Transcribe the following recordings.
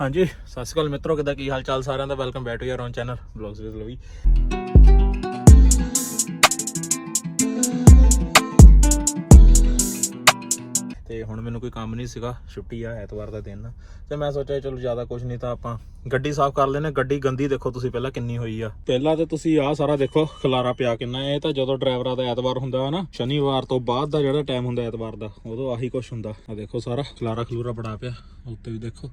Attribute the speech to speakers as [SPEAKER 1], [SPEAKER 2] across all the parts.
[SPEAKER 1] ਹਾਂਜੀ, ਸਤਿ ਸ਼੍ਰੀ ਅਕਾਲ ਮਿੱਤਰੋ, ਕਿੱਦਾਂ, ਕੀ ਹਾਲ ਚਾਲ ਸਾਰਿਆਂ ਦਾ? Welcome back to your own channel blogs with Lovi ਤੇ ਹੁਣ ਮੈਨੂੰ ਕੋਈ ਕੰਮ ਨਹੀਂ ਸੀਗਾ, ਛੁੱਟੀ ਆ ਐਤਵਾਰ ਦਾ ਦਿਨ। ਤੇ ਮੈਂ ਸੋਚਿਆ ਚਲੋ ਜ਼ਿਆਦਾ ਕੁਝ ਨਹੀਂ ਤਾਂ ਆਪਾਂ ਗੱਡੀ ਸਾਫ਼ ਕਰ ਲੈਨੇ ਗੱਡੀ ਗੰਦੀ ਦੇਖੋ ਤੁਸੀਂ ਪਹਿਲਾਂ ਕਿੰਨੀ ਹੋਈ ਆ। ਪਹਿਲਾਂ ਤੇ ਤੁਸੀਂ ਆਹ ਸਾਰਾ ਦੇਖੋ, ਖਲਾਰਾ ਪਿਆ ਕਿੰਨਾ ਹੈ। ਇਹ ਤਾਂ ਜਦੋਂ ਡਰਾਈਵਰਾਂ ਦਾ ਐਤਵਾਰ ਹੁੰਦਾ ਹੈ ਨਾ, ਸ਼ਨੀਵਾਰ ਤੋਂ ਬਾਅਦ ਦਾ ਜਿਹੜਾ ਟਾਈਮ ਹੁੰਦਾ ਐਤਵਾਰ ਦਾ, ਉਦੋਂ ਆਹੀ ਕੁਝ ਹੁੰਦਾ। ਆ ਦੇਖੋ ਸਾਰਾ ਖਲਾਰਾ ਖਲੂਰਾ ਬੜਾ ਪਿਆ, ਉੱਤੇ ਵੀ ਦੇਖੋ।